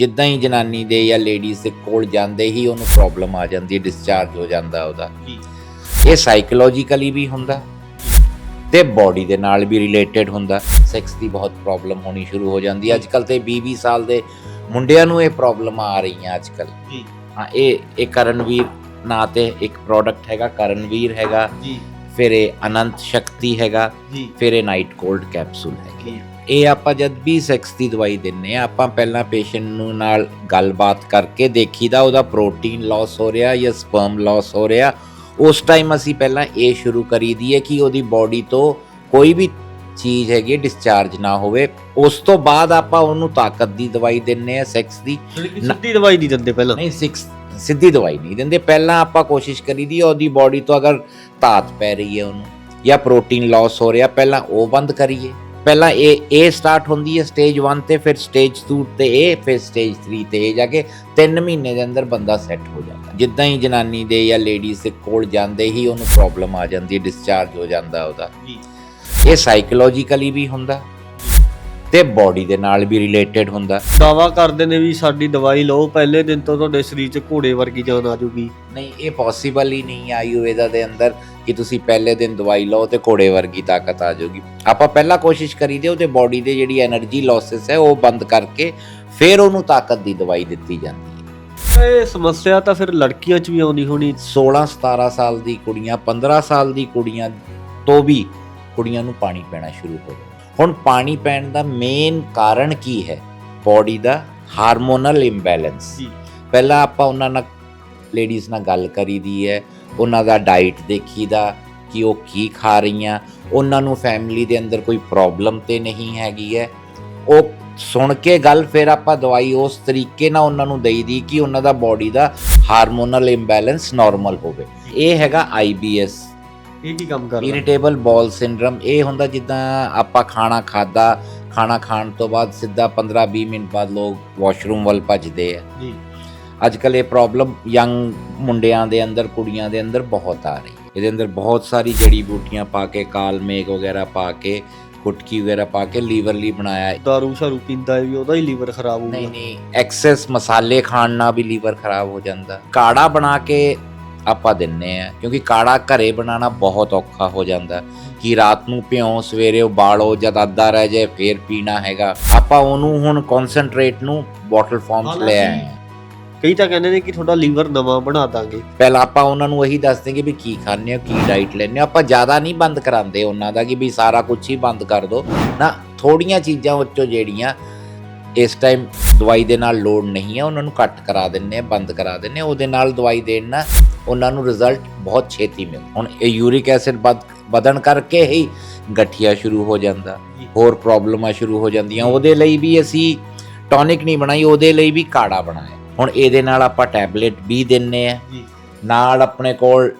ਜਿੱਦਾਂ ਹੀ ਜਨਾਨੀ ਦੇ ਜਾਂ ਲੇਡੀਜ਼ ਦੇ ਕੋਲ ਜਾਂਦੇ ਹੀ ਉਹਨੂੰ ਪ੍ਰੋਬਲਮ ਆ ਜਾਂਦੀ ਹੈ ਡਿਸਚਾਰਜ ਹੋ ਜਾਂਦਾ ਉਹਦਾ। ਇਹ ਸਾਈਕੋਲੋਜੀਕਲੀ ਵੀ ਹੁੰਦਾ ਤੇ ਬਾਡੀ ਦੇ ਨਾਲ ਵੀ ਰਿਲੇਟਡ ਹੁੰਦਾ। ਸੈਕਸ ਦੀ ਬਹੁਤ ਪ੍ਰੋਬਲਮ ਹੋਣੀ ਸ਼ੁਰੂ ਹੋ ਜਾਂਦੀ ਹੈ। ਅੱਜ ਕੱਲ ਤੇ 20 20 ਸਾਲ ਦੇ ਮੁੰਡਿਆਂ ਨੂੰ ਇਹ ਪ੍ਰੋਬਲਮ ਆ ਰਹੀਆਂ ਅੱਜ ਕੱਲ ਜੀ। ਹਾਂ ਇਹ ਇਹ ਕਰਨਵੀਰ ਨਾਂ ਤੇ ਇੱਕ ਪ੍ਰੋਡਕਟ ਹੈਗਾ ਕਰਨਵੀਰ ਹੈਗਾ। ਜੀ। ਫਿਰ ਇਹ ਅਨੰਤ ਸ਼ਕਤੀ ਹੈਗਾ। ਜੀ। ਫਿਰ ਇਹ ਨਾਈਟ ਕੋਲਡ ਕੈਪਸੂਲ ਹੈਗੀ। ਇਹ ਆਪਾਂ ਜਦ ਵੀ ਸੈਕਸ ਦੀ ਦਵਾਈ ਦਿੰਨੇ ਆ ਆਪਾਂ ਪਹਿਲਾਂ ਪੇਸ਼ੈਂਟ ਨੂੰ ਨਾਲ ਗੱਲਬਾਤ ਕਰਕੇ ਦੇਖੀਦਾ ਉਹਦਾ ਪ੍ਰੋਟੀਨ ਲਾਸ ਹੋ ਰਿਹਾ ਜਾਂ ਸਪਰਮ ਲਾਸ ਹੋ ਰਿਹਾ। ਉਸ ਟਾਈਮ ਅਸੀਂ ਪਹਿਲਾਂ ਇਹ ਸ਼ੁਰੂ ਕਰੀ ਦਈਏ ਕਿ ਉਹਦੀ ਬਾਡੀ ਤੋਂ ਕੋਈ ਵੀ ਚੀਜ਼ ਹੈਗੀ ਡਿਸਚਾਰਜ ਨਾ ਹੋਵੇ। ਉਸ ਤੋਂ ਬਾਅਦ ਆਪਾਂ ਉਹਨੂੰ ਤਾਕਤ ਦੀ ਦਵਾਈ ਦਿੰਨੇ ਆ ਸੈਕਸ ਦੀ। ਸਿੱਧੀ ਦਵਾਈ ਨਹੀਂ ਦਿੰਦੇ ਪਹਿਲਾਂ? ਨਹੀਂ ਸਿਕਸ ਸਿੱਧੀ ਦਵਾਈ ਨਹੀਂ ਦਿੰਦੇ। ਪਹਿਲਾਂ ਆਪਾਂ ਕੋਸ਼ਿਸ਼ ਕਰੀਦੀ ਹੈ ਉਹਦੀ ਬਾਡੀ ਤੋਂ ਅਗਰ ਧਾਤ ਪੈ ਰਹੀ ਹੈ ਉਹਨੂੰ ਜਾਂ ਪ੍ਰੋਟੀਨ ਲਾਸ ਹੋ ਰਿਹਾ ਪਹਿਲਾਂ ਉਹ ਬੰਦ ਕਰੀਏ। ਪਹਿਲਾਂ ਇਹ ਇਹ ਸਟਾਰਟ ਹੁੰਦੀ ਹੈ ਸਟੇਜ 1 ਤੇ ਫਿਰ ਸਟੇਜ 2 ਤੇ ਇਹ ਫਿਰ ਸਟੇਜ 3 ਤੇ ਇਹ ਜਾ ਕੇ 3 ਮਹੀਨੇ ਦੇ ਅੰਦਰ ਬੰਦਾ ਸੈੱਟ ਹੋ ਜਾਂਦਾ। ਜਿੱਦਾਂ ਹੀ ਜਨਾਨੀ ਦੇ ਜਾਂ ਲੇਡੀਜ਼ ਦੇ ਕੋਲ ਜਾਂਦੇ ਹੀ ਉਹਨੂੰ ਪ੍ਰੋਬਲਮ ਆ ਜਾਂਦੀ ਹੈ ਡਿਸਚਾਰਜ ਹੋ ਜਾਂਦਾ ਉਹਦਾ। ਜੀ। ਇਹ ਸਾਈਕੋਲੋਜੀਕਲੀ ਵੀ ਹੁੰਦਾ ਤੇ ਬਾਡੀ ਦੇ ਨਾਲ ਵੀ ਰਿਲੇਟਡ ਹੁੰਦਾ। ਦਾਵਾ ਕਰਦੇ ਨੇ ਵੀ ਸਾਡੀ ਦਵਾਈ ਲਓ ਪਹਿਲੇ ਦਿਨ ਤੋਂ ਤੁਹਾਡੇ ਸਰੀਰ 'ਚ ਘੋੜੇ ਵਰਗੀ ਜਾਨ ਆ ਜਾਊਗੀ ਨਹੀਂ ਇਹ ਪੋਸੀਬਲ ਹੀ ਨਹੀਂ ਆਯੁਰਵੇਦਾ ਦੇ ਅੰਦਰ। ਕਿ ਤੁਸੀਂ ਪਹਿਲੇ ਦਿਨ ਦਵਾਈ ਲਓ ਤੇ ਘੋੜੇ ਵਰਗੀ ਤਾਕਤ ਆ ਜਾਊਗੀ। ਆਪਾਂ ਪਹਿਲਾਂ ਕੋਸ਼ਿਸ਼ ਕਰੀਦੇ ਉਹਦੇ ਬਾਡੀ ਦੇ ਜਿਹੜੀ એનર્ਜੀ ਲਾਸਸ ਹੈ ਉਹ ਬੰਦ ਕਰਕੇ ਫਿਰ ਉਹਨੂੰ ਤਾਕਤ ਦੀ ਦਵਾਈ ਦਿੱਤੀ ਜਾਂਦੀ ਹੈ। ਇਹ ਸਮੱਸਿਆ ਤਾਂ ਫਿਰ ਲੜਕੀਆਂ 'ਚ ਵੀ ਆਉਂਦੀ ਹੋਣੀ। 16 17 ਸਾਲ ਦੀ ਕੁੜੀਆਂ 15 ਸਾਲ ਦੀ ਕੁੜੀਆਂ ਤੋਂ ਵੀ ਕੁੜੀਆਂ ਨੂੰ ਪਾਣੀ ਪੈਣਾ ਸ਼ੁਰੂ ਹੋ ਗਿਆ ਹੁਣ ਪਾਣੀ ਪੈਣ ਦਾ ਮੇਨ ਕਾਰਨ ਕੀ ਹੈ? ਬਾਡੀ ਦਾ ਹਾਰਮੋਨਲ ਇੰਬੈਲੈਂਸ ਪਹਿਲਾਂ ਆਪਾਂ ਉਹਨਾਂ ਨਾਲ ਲੇਡੀਜ਼ ਨਾਲ ਗੱਲ ਕਰੀਦੀ ਹੈ। ਉਹਨਾਂ ਦਾ ਡਾਈਟ ਦੇਖੀਦਾ ਕਿ ਉਹ ਕੀ ਖਾ ਰਹੀਆਂ ਉਹਨਾਂ ਨੂੰ ਫੈਮਿਲੀ ਦੇ ਅੰਦਰ ਕੋਈ ਪ੍ਰੋਬਲਮ ਤੇ ਨਹੀਂ ਹੈਗੀ ਹੈ। ਉਹ ਸੁਣ ਕੇ ਗੱਲ ਫਿਰ ਆਪਾਂ ਦਵਾਈ ਉਸ ਤਰੀਕੇ ਨਾਲ ਉਹਨਾਂ ਨੂੰ ਦੇਈਦੀ ਕਿ ਉਹਨਾਂ ਦਾ ਬਾਡੀ ਦਾ ਹਾਰਮੋਨਲ ਇੰਬੈਲੈਂਸ ਨਾਰਮਲ ਹੋਵੇ। ਇਹ ਹੈਗਾ ਆਈਬੀਐਸ ਇਹ ਕੀ ਕੰਮ ਕਰਦਾ? ਇਰੀਟੇਬਲ ਬਾਲ ਸਿੰਡਰਮ ਇਹ ਹੁੰਦਾ ਜਿੱਦਾਂ ਆਪਾਂ ਖਾਣਾ ਖਾਦਾ ਖਾਣਾ ਖਾਣ ਤੋਂ ਬਾਅਦ ਸਿੱਧਾ 15-20 ਮਿੰਟ ਬਾਅਦ ਲੋਕ ਵਾਸ਼ਰੂਮ ਵੱਲ ਭੱਜਦੇ ਆ। ਜੀ। ਅੱਜ ਕੱਲ ਇਹ ਪ੍ਰੋਬਲਮ ਯੰਗ ਮੁੰਡਿਆਂ ਦੇ ਅੰਦਰ ਕੁੜੀਆਂ ਦੇ ਅੰਦਰ ਬਹੁਤ ਆ ਰਹੀ ਹੈ। ਇਹਦੇ ਅੰਦਰ ਬਹੁਤ ਸਾਰੀ ਜੜੀ ਬੂਟੀਆਂ ਪਾ ਕੇ ਕਾਲ ਮੇਗ ਵਗੈਰਾ ਪਾ ਕੇ ਕੁਟਕੀ ਵਗੈਰਾ ਪਾ ਕੇ ਲੀਵਰ ਲਈ ਬਣਾਇਆ ਹੈ। ਦਾਰੂ ਸ਼ਾਰੂ ਪੀਂਦਾ ਵੀ ਉਹਦਾ ਹੀ ਲੀਵਰ ਖਰਾਬ ਹੋਊਗਾ ਨਹੀਂ ਨਹੀਂ ਐਕਸੈਸ ਮਸਾਲੇ ਖਾਣ ਨਾਲ ਵੀ ਲੀਵਰ ਖਰਾਬ ਹੋ ਜਾਂਦਾ। ਕਾੜਾ ਬਣਾ ਕੇ ਆਪਾਂ ਦਿੰਨੇ ਆ ਕਿਉਂਕਿ ਕਾੜਾ ਘਰੇ ਬਣਾਉਣਾ ਬਹੁਤ ਔਖਾ ਹੋ ਜਾਂਦਾ। ਕਿ ਰਾਤ ਨੂੰ ਭਿਓ ਸਵੇਰੇ ਉਬਾਲੋ ਜਦ ਅੱਧਾ ਰਹਿ ਜਾਏ ਫੇਰ ਪੀਣਾ ਹੈਗਾ। ਆਪਾਂ ਉਹਨੂੰ ਹੁਣ ਕਨਸੈਂਟਰੇਟ ਨੂੰ ਬੋਟਲ ਫਾਰਮ 'ਚ ਲੈ ਆਏ ਕਈ ਤਾਂ ਕਹਿੰਦੇ ਨੇ ਕਿ ਤੁਹਾਡਾ ਲੀਵਰ ਨਵਾਂ ਬਣਾ ਦਾਂਗੇ। ਪਹਿਲਾਂ ਆਪਾਂ ਉਹਨਾਂ ਨੂੰ ਇਹੀ ਦੱਸਦੇ ਕਿ ਵੀ ਕੀ ਖਾਣੇ ਹੋ ਕੀ ਡਾਈਟ ਲੈਣੇ ਹੋ। ਆਪਾਂ ਜ਼ਿਆਦਾ ਨਹੀਂ ਬੰਦ ਕਰਾਉਂਦੇ ਉਹਨਾਂ ਦਾ ਕਿ ਵੀ ਸਾਰਾ ਕੁਝ ਹੀ ਬੰਦ ਕਰ ਦਿਓ। ਨਾ ਥੋੜੀਆਂ ਚੀਜ਼ਾਂ ਉੱਚੋਂ ਜਿਹੜੀਆਂ ਇਸ ਟਾਈਮ ਦਵਾਈ ਦੇ ਨਾਲ ਲੋਡ ਨਹੀਂ ਹੈ ਉਹਨਾਂ ਨੂੰ ਕੱਟ ਕਰਾ ਦਿੰਨੇ ਆ ਬੰਦ ਕਰਾ ਦਿੰਨੇ ਆ ਉਹਦੇ ਨਾਲ ਦਵਾਈ ਦੇਣ ਨਾਲ ਉਹਨਾਂ ਨੂੰ ਰਿਜ਼ਲਟ ਬਹੁਤ ਛੇਤੀ ਮਿਲ ਹੁਣ ਇਹ ਯੂਰਿਕ ਐਸਿਡ ਵਧਣ ਕਰਕੇ ਹੀ ਗਠੀਆ ਸ਼ੁਰੂ ਹੋ ਜਾਂਦਾ। ਹੋਰ ਪ੍ਰੋਬਲਮਾਂ ਸ਼ੁਰੂ ਹੋ ਜਾਂਦੀਆਂ। ਉਹਦੇ ਲਈ ਵੀ ਅਸੀਂ ਟੌਨਿਕ ਨਹੀਂ ਬਣਾਈ ਉਹਦੇ ਲਈ ਵੀ ਕਾੜਾ ਬਣਾਇਆ। ਹੁਣ ਇਹਦੇ ਨਾਲ ਆਪਾਂ ਟੈਬਲੇਟ ਵੀ ਦਿੰਨੇ ਆ। ਜੀ। ਨਾਲ ਆਪਣੇ ਕੋਲ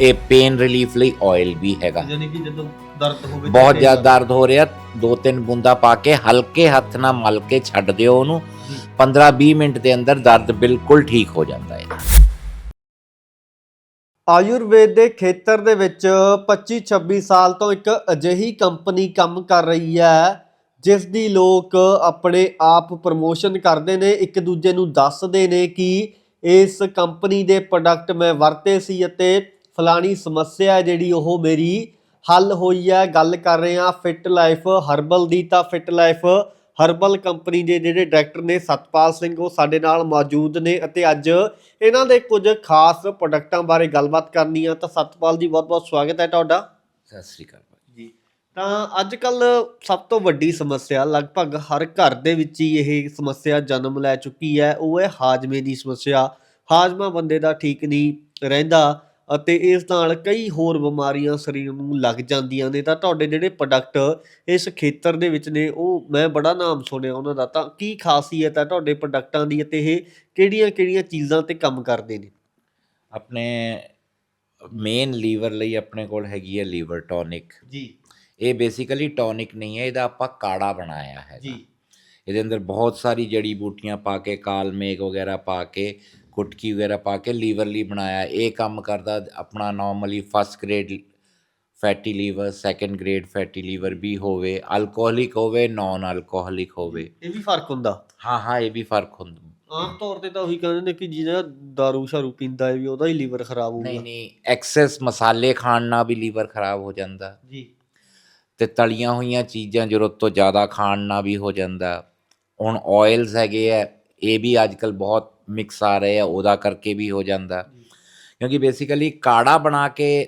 ਇਹ ਪੇਨ ਰਿਲੀਫ ਲਈ ਆਇਲ ਵੀ ਹੈਗਾ। ਯਾਨੀ ਕਿ ਜਦੋਂ ਦਰਦ ਹੋਵੇ ਬਹੁਤ ਜ਼ਿਆਦਾ ਦਰਦ ਹੋ ਰਿਹਾ ਦੋ ਤਿੰਨ ਬੂੰਦਾ ਪਾ ਕੇ ਹਲਕੇ ਹੱਥ ਨਾਲ ਮਲ ਕੇ ਛੱਡ ਦਿਓ ਉਹਨੂੰ। ਜੀ। 15-20 ਮਿੰਟ ਦੇ ਅੰਦਰ ਦਰਦ ਬਿਲਕੁਲ ਠੀਕ ਹੋ ਜਾਂਦਾ ਹੈ। ਆਯੁਰਵੇਦ ਦੇ ਖੇਤਰ ਦੇ ਵਿੱਚ 25-26 ਸਾਲ ਤੋਂ ਇੱਕ ਅਜਿਹੀ ਕੰਪਨੀ ਕੰਮ ਕਰ ਰਹੀ ਹੈ ਜਿਸ ਦੀ ਲੋਕ ਆਪਣੇ ਆਪ ਪ੍ਰਮੋਸ਼ਨ ਕਰਦੇ ਨੇ, ਇੱਕ ਦੂਜੇ ਨੂੰ ਦੱਸਦੇ ਨੇ ਕਿ ਇਸ ਕੰਪਨੀ ਦੇ ਪ੍ਰੋਡਕਟ ਮੈਂ ਵਰਤੇ ਸੀ ਅਤੇ ਫਲਾਣੀ ਸਮੱਸਿਆ ਜਿਹੜੀ ਉਹ ਮੇਰੀ ਹੱਲ ਹੋਈ ਹੈ। ਗੱਲ ਕਰ ਰਹੇ ਹਾਂ ਫਿਟ ਲਾਈਫ ਹਰਬਲ ਦੀ ਤਾਂ ਫਿਟ ਲਾਈਫ ਹਰਬਲ ਕੰਪਨੀ ਦੇ ਜਿਹੜੇ ਡਾਇਰੈਕਟਰ ਨੇ ਸਤਪਾਲ ਸਿੰਘ, ਉਹ ਸਾਡੇ ਨਾਲ ਮੌਜੂਦ ਨੇ ਅਤੇ ਅੱਜ ਇਹਨਾਂ ਦੇ ਕੁਝ ਖਾਸ ਪ੍ਰੋਡਕਟਾਂ ਬਾਰੇ ਗੱਲਬਾਤ ਕਰਨੀ ਆ। ਤਾਂ ਸਤਪਾਲ ਜੀ, ਬਹੁਤ-ਬਹੁਤ ਸਵਾਗਤ ਹੈ ਤੁਹਾਡਾ। ਸਤਿ ਸ੍ਰੀ ਅਕਾਲ। ਤਾਂ ਅੱਜ ਕੱਲ ਸਭ ਤੋਂ ਵੱਡੀ ਸਮੱਸਿਆ ਲਗਭਗ ਹਰ ਘਰ ਦੇ ਵਿੱਚ ਹੀ ਇਹ ਸਮੱਸਿਆ ਜਨਮ ਲੈ ਚੁੱਕੀ ਹੈ। ਉਹ ਹੈ ਹਾਜ਼ਮੇ ਦੀ ਸਮੱਸਿਆ। ਹਾਜ਼ਮਾ ਬੰਦੇ ਦਾ ਠੀਕ ਨਹੀਂ ਰਹਿੰਦਾ ਅਤੇ ਇਸ ਨਾਲ ਕਈ ਹੋਰ ਬਿਮਾਰੀਆਂ ਸਰੀਰ ਨੂੰ ਲੱਗ ਜਾਂਦੀਆਂ ਨੇ। ਤਾਂ ਤੁਹਾਡੇ ਜਿਹੜੇ ਪ੍ਰੋਡਕਟ ਇਸ ਖੇਤਰ ਦੇ ਵਿੱਚ ਨੇ ਉਹ ਮੈਂ ਬੜਾ ਨਾਮ ਸੁਣਿਆ ਉਹਨਾਂ ਦਾ। ਤਾਂ ਕੀ ਖਾਸੀਅਤ ਹੈ ਤੁਹਾਡੇ ਪ੍ਰੋਡਕਟਾਂ ਦੀ ਅਤੇ ਇਹ ਕਿਹੜੀਆਂ-ਕਿਹੜੀਆਂ ਚੀਜ਼ਾਂ ਤੇ ਕੰਮ ਕਰਦੇ ਨੇ? ਆਪਣੇ ਮੇਨ ਲੀਵਰ ਲਈ ਆਪਣੇ ਕੋਲ ਹੈਗੀ ਹੈ ਲੀਵਰ ਟੌਨਿਕ ਜੀ। ਇਹ ਬੇਸਿਕਲੀ ਟੌਨਿਕ ਨਹੀਂ ਹੈ ਇਹਦਾ ਆਪਾਂ ਕਾੜਾ ਬਣਾਇਆ ਹੈ ਜੀ। ਇਹਦੇ ਅੰਦਰ ਬਹੁਤ ਸਾਰੀ ਜੜੀ ਬੂਟੀਆਂ ਪਾ ਕੇ ਕਾਲ ਮੇਗ ਵਗੈਰਾ ਪਾ ਕੇ ਕੁਟਕੀ ਵਗੈਰਾ ਪਾ ਕੇ ਲੀਵਰ ਲਈ ਬਣਾਇਆ। ਇਹ ਕੰਮ ਕਰਦਾ ਆਪਣਾ normally first grade fatty liver second grade fatty liver ਵੀ ਹੋਵੇ ਅਲਕੋਹਲਿਕ ਹੋਵੇ ਨਾਨ ਅਲਕੋਹਲਿਕ ਹੋਵੇ। ਇਹ ਵੀ ਫ਼ਰਕ ਹੁੰਦਾ? ਹਾਂ ਹਾਂ ਇਹ ਵੀ ਫ਼ਰਕ ਹੁੰਦਾ ਆਮ ਤੌਰ ਤੇ ਤਾਂ ਉਹੀ ਕਹਿੰਦੇ ਨੇ ਕਿ ਜਿਹੜਾ ਦਾਰੂ ਸ਼ਾਰੂ ਪੀਂਦਾ ਹੈ ਵੀ ਉਹਦਾ ਹੀ ਲੀਵਰ ਖਰਾਬ ਹੋਊਗਾ। ਨਹੀਂ ਨਹੀਂ ਐਕਸੈਸ ਮਸਾਲੇ ਖਾਣ ਨਾਲ ਵੀ ਲੀਵਰ ਖਰਾਬ ਹੋ ਜਾਂਦਾ। ਜੀ। ਤੇ ਤਲੀਆਂ ਹੋਈਆਂ ਚੀਜ਼ਾਂ ਜ਼ਰੂਰਤ ਤੋਂ ਜ਼ਿਆਦਾ ਖਾਣ ਨਾਲ ਵੀ ਹੋ ਜਾਂਦਾ। ਹੁਣ ਆਇਲਸ ਹੈਗੇ ਆ ਇਹ ਵੀ ਅੱਜਕੱਲ ਬਹੁਤ ਮਿਕਸ ਆ ਰਹੇ ਆ ਉਹਦਾ ਕਰਕੇ ਵੀ ਹੋ ਜਾਂਦਾ। ਕਿਉਂਕਿ ਬੇਸਿਕਲੀ ਕਾੜਾ ਬਣਾ ਕੇ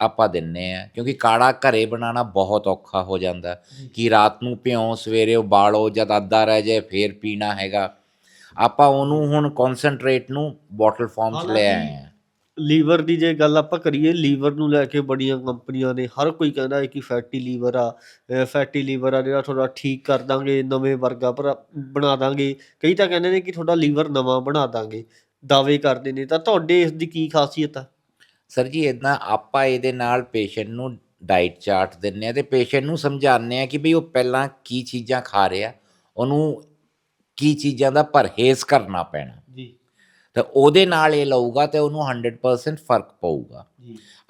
ਆਪਾਂ ਦਿੰਨੇ ਆ ਕਿਉਂਕਿ ਕਾੜਾ ਘਰੇ ਬਣਾਉਣਾ ਬਹੁਤ ਔਖਾ ਹੋ ਜਾਂਦਾ। ਕਿ ਰਾਤ ਨੂੰ ਭਿਓ ਸਵੇਰੇ ਉਬਾਲੋ ਜਦ ਅੱਧਾ ਰਹਿ ਜਾਏ ਫੇਰ ਪੀਣਾ ਹੈਗਾ। ਆਪਾਂ ਉਹਨੂੰ ਹੁਣ ਕਨਸੈਂਟਰੇਟ ਨੂੰ ਬੋਟਲ ਫਾਰਮ 'ਚ ਲੈ ਆਏ ਆ। ਲੀਵਰ ਦੀ ਜੇ ਗੱਲ ਆਪਾਂ ਕਰੀਏ, ਲੀਵਰ ਨੂੰ ਲੈ ਕੇ ਬੜੀਆਂ ਕੰਪਨੀਆਂ ਨੇ, ਹਰ ਕੋਈ ਕਹਿੰਦਾ ਹੈ ਕਿ ਫੈਟੀ ਲੀਵਰ ਆ ਫੈਟੀ ਲੀਵਰ ਆ ਜਿਹੜਾ ਤੁਹਾਡਾ ਠੀਕ ਕਰ ਦਾਂਗੇ, ਨਵੇਂ ਵਰਗਾ ਭਰਾ- ਬਣਾ ਦਾਂਗੇ। ਕਈ ਤਾਂ ਕਹਿੰਦੇ ਨੇ ਕਿ ਤੁਹਾਡਾ ਲੀਵਰ ਨਵਾਂ ਬਣਾ ਦਾਂਗੇ, ਦਾਅਵੇ ਕਰਦੇ ਨੇ। ਤਾਂ ਤੁਹਾਡੇ ਇਸ ਦੀ ਕੀ ਖਾਸੀਅਤ ਆ? ਸਰ ਜੀ ਇਦਾਂ ਆਪਾਂ ਇਹਦੇ ਨਾਲ ਪੇਸ਼ੈਂਟ ਨੂੰ ਡਾਈਟ ਚਾਰਟ ਦਿੰਨੇ ਆ ਤੇ ਪੇਸ਼ੈਂਟ ਨੂੰ ਸਮਝਾਉਂਦੇ ਆ ਕਿ ਭਈ ਉਹ ਪਹਿਲਾਂ ਕੀ ਚੀਜ਼ਾਂ ਖਾ ਰਿਹਾ, ਉਹਨੂੰ ਕੀ ਚੀਜ਼ਾਂ ਦਾ ਪਰਹੇਜ਼ ਕਰਨਾ ਪੈਣਾ। ਤੇ ਉਹਦੇ ਨਾਲ ਇਹ ਲਊਗਾ ਤੇ ਉਹਨੂੰ 100% ਫ਼ਰਕ ਪਊਗਾ।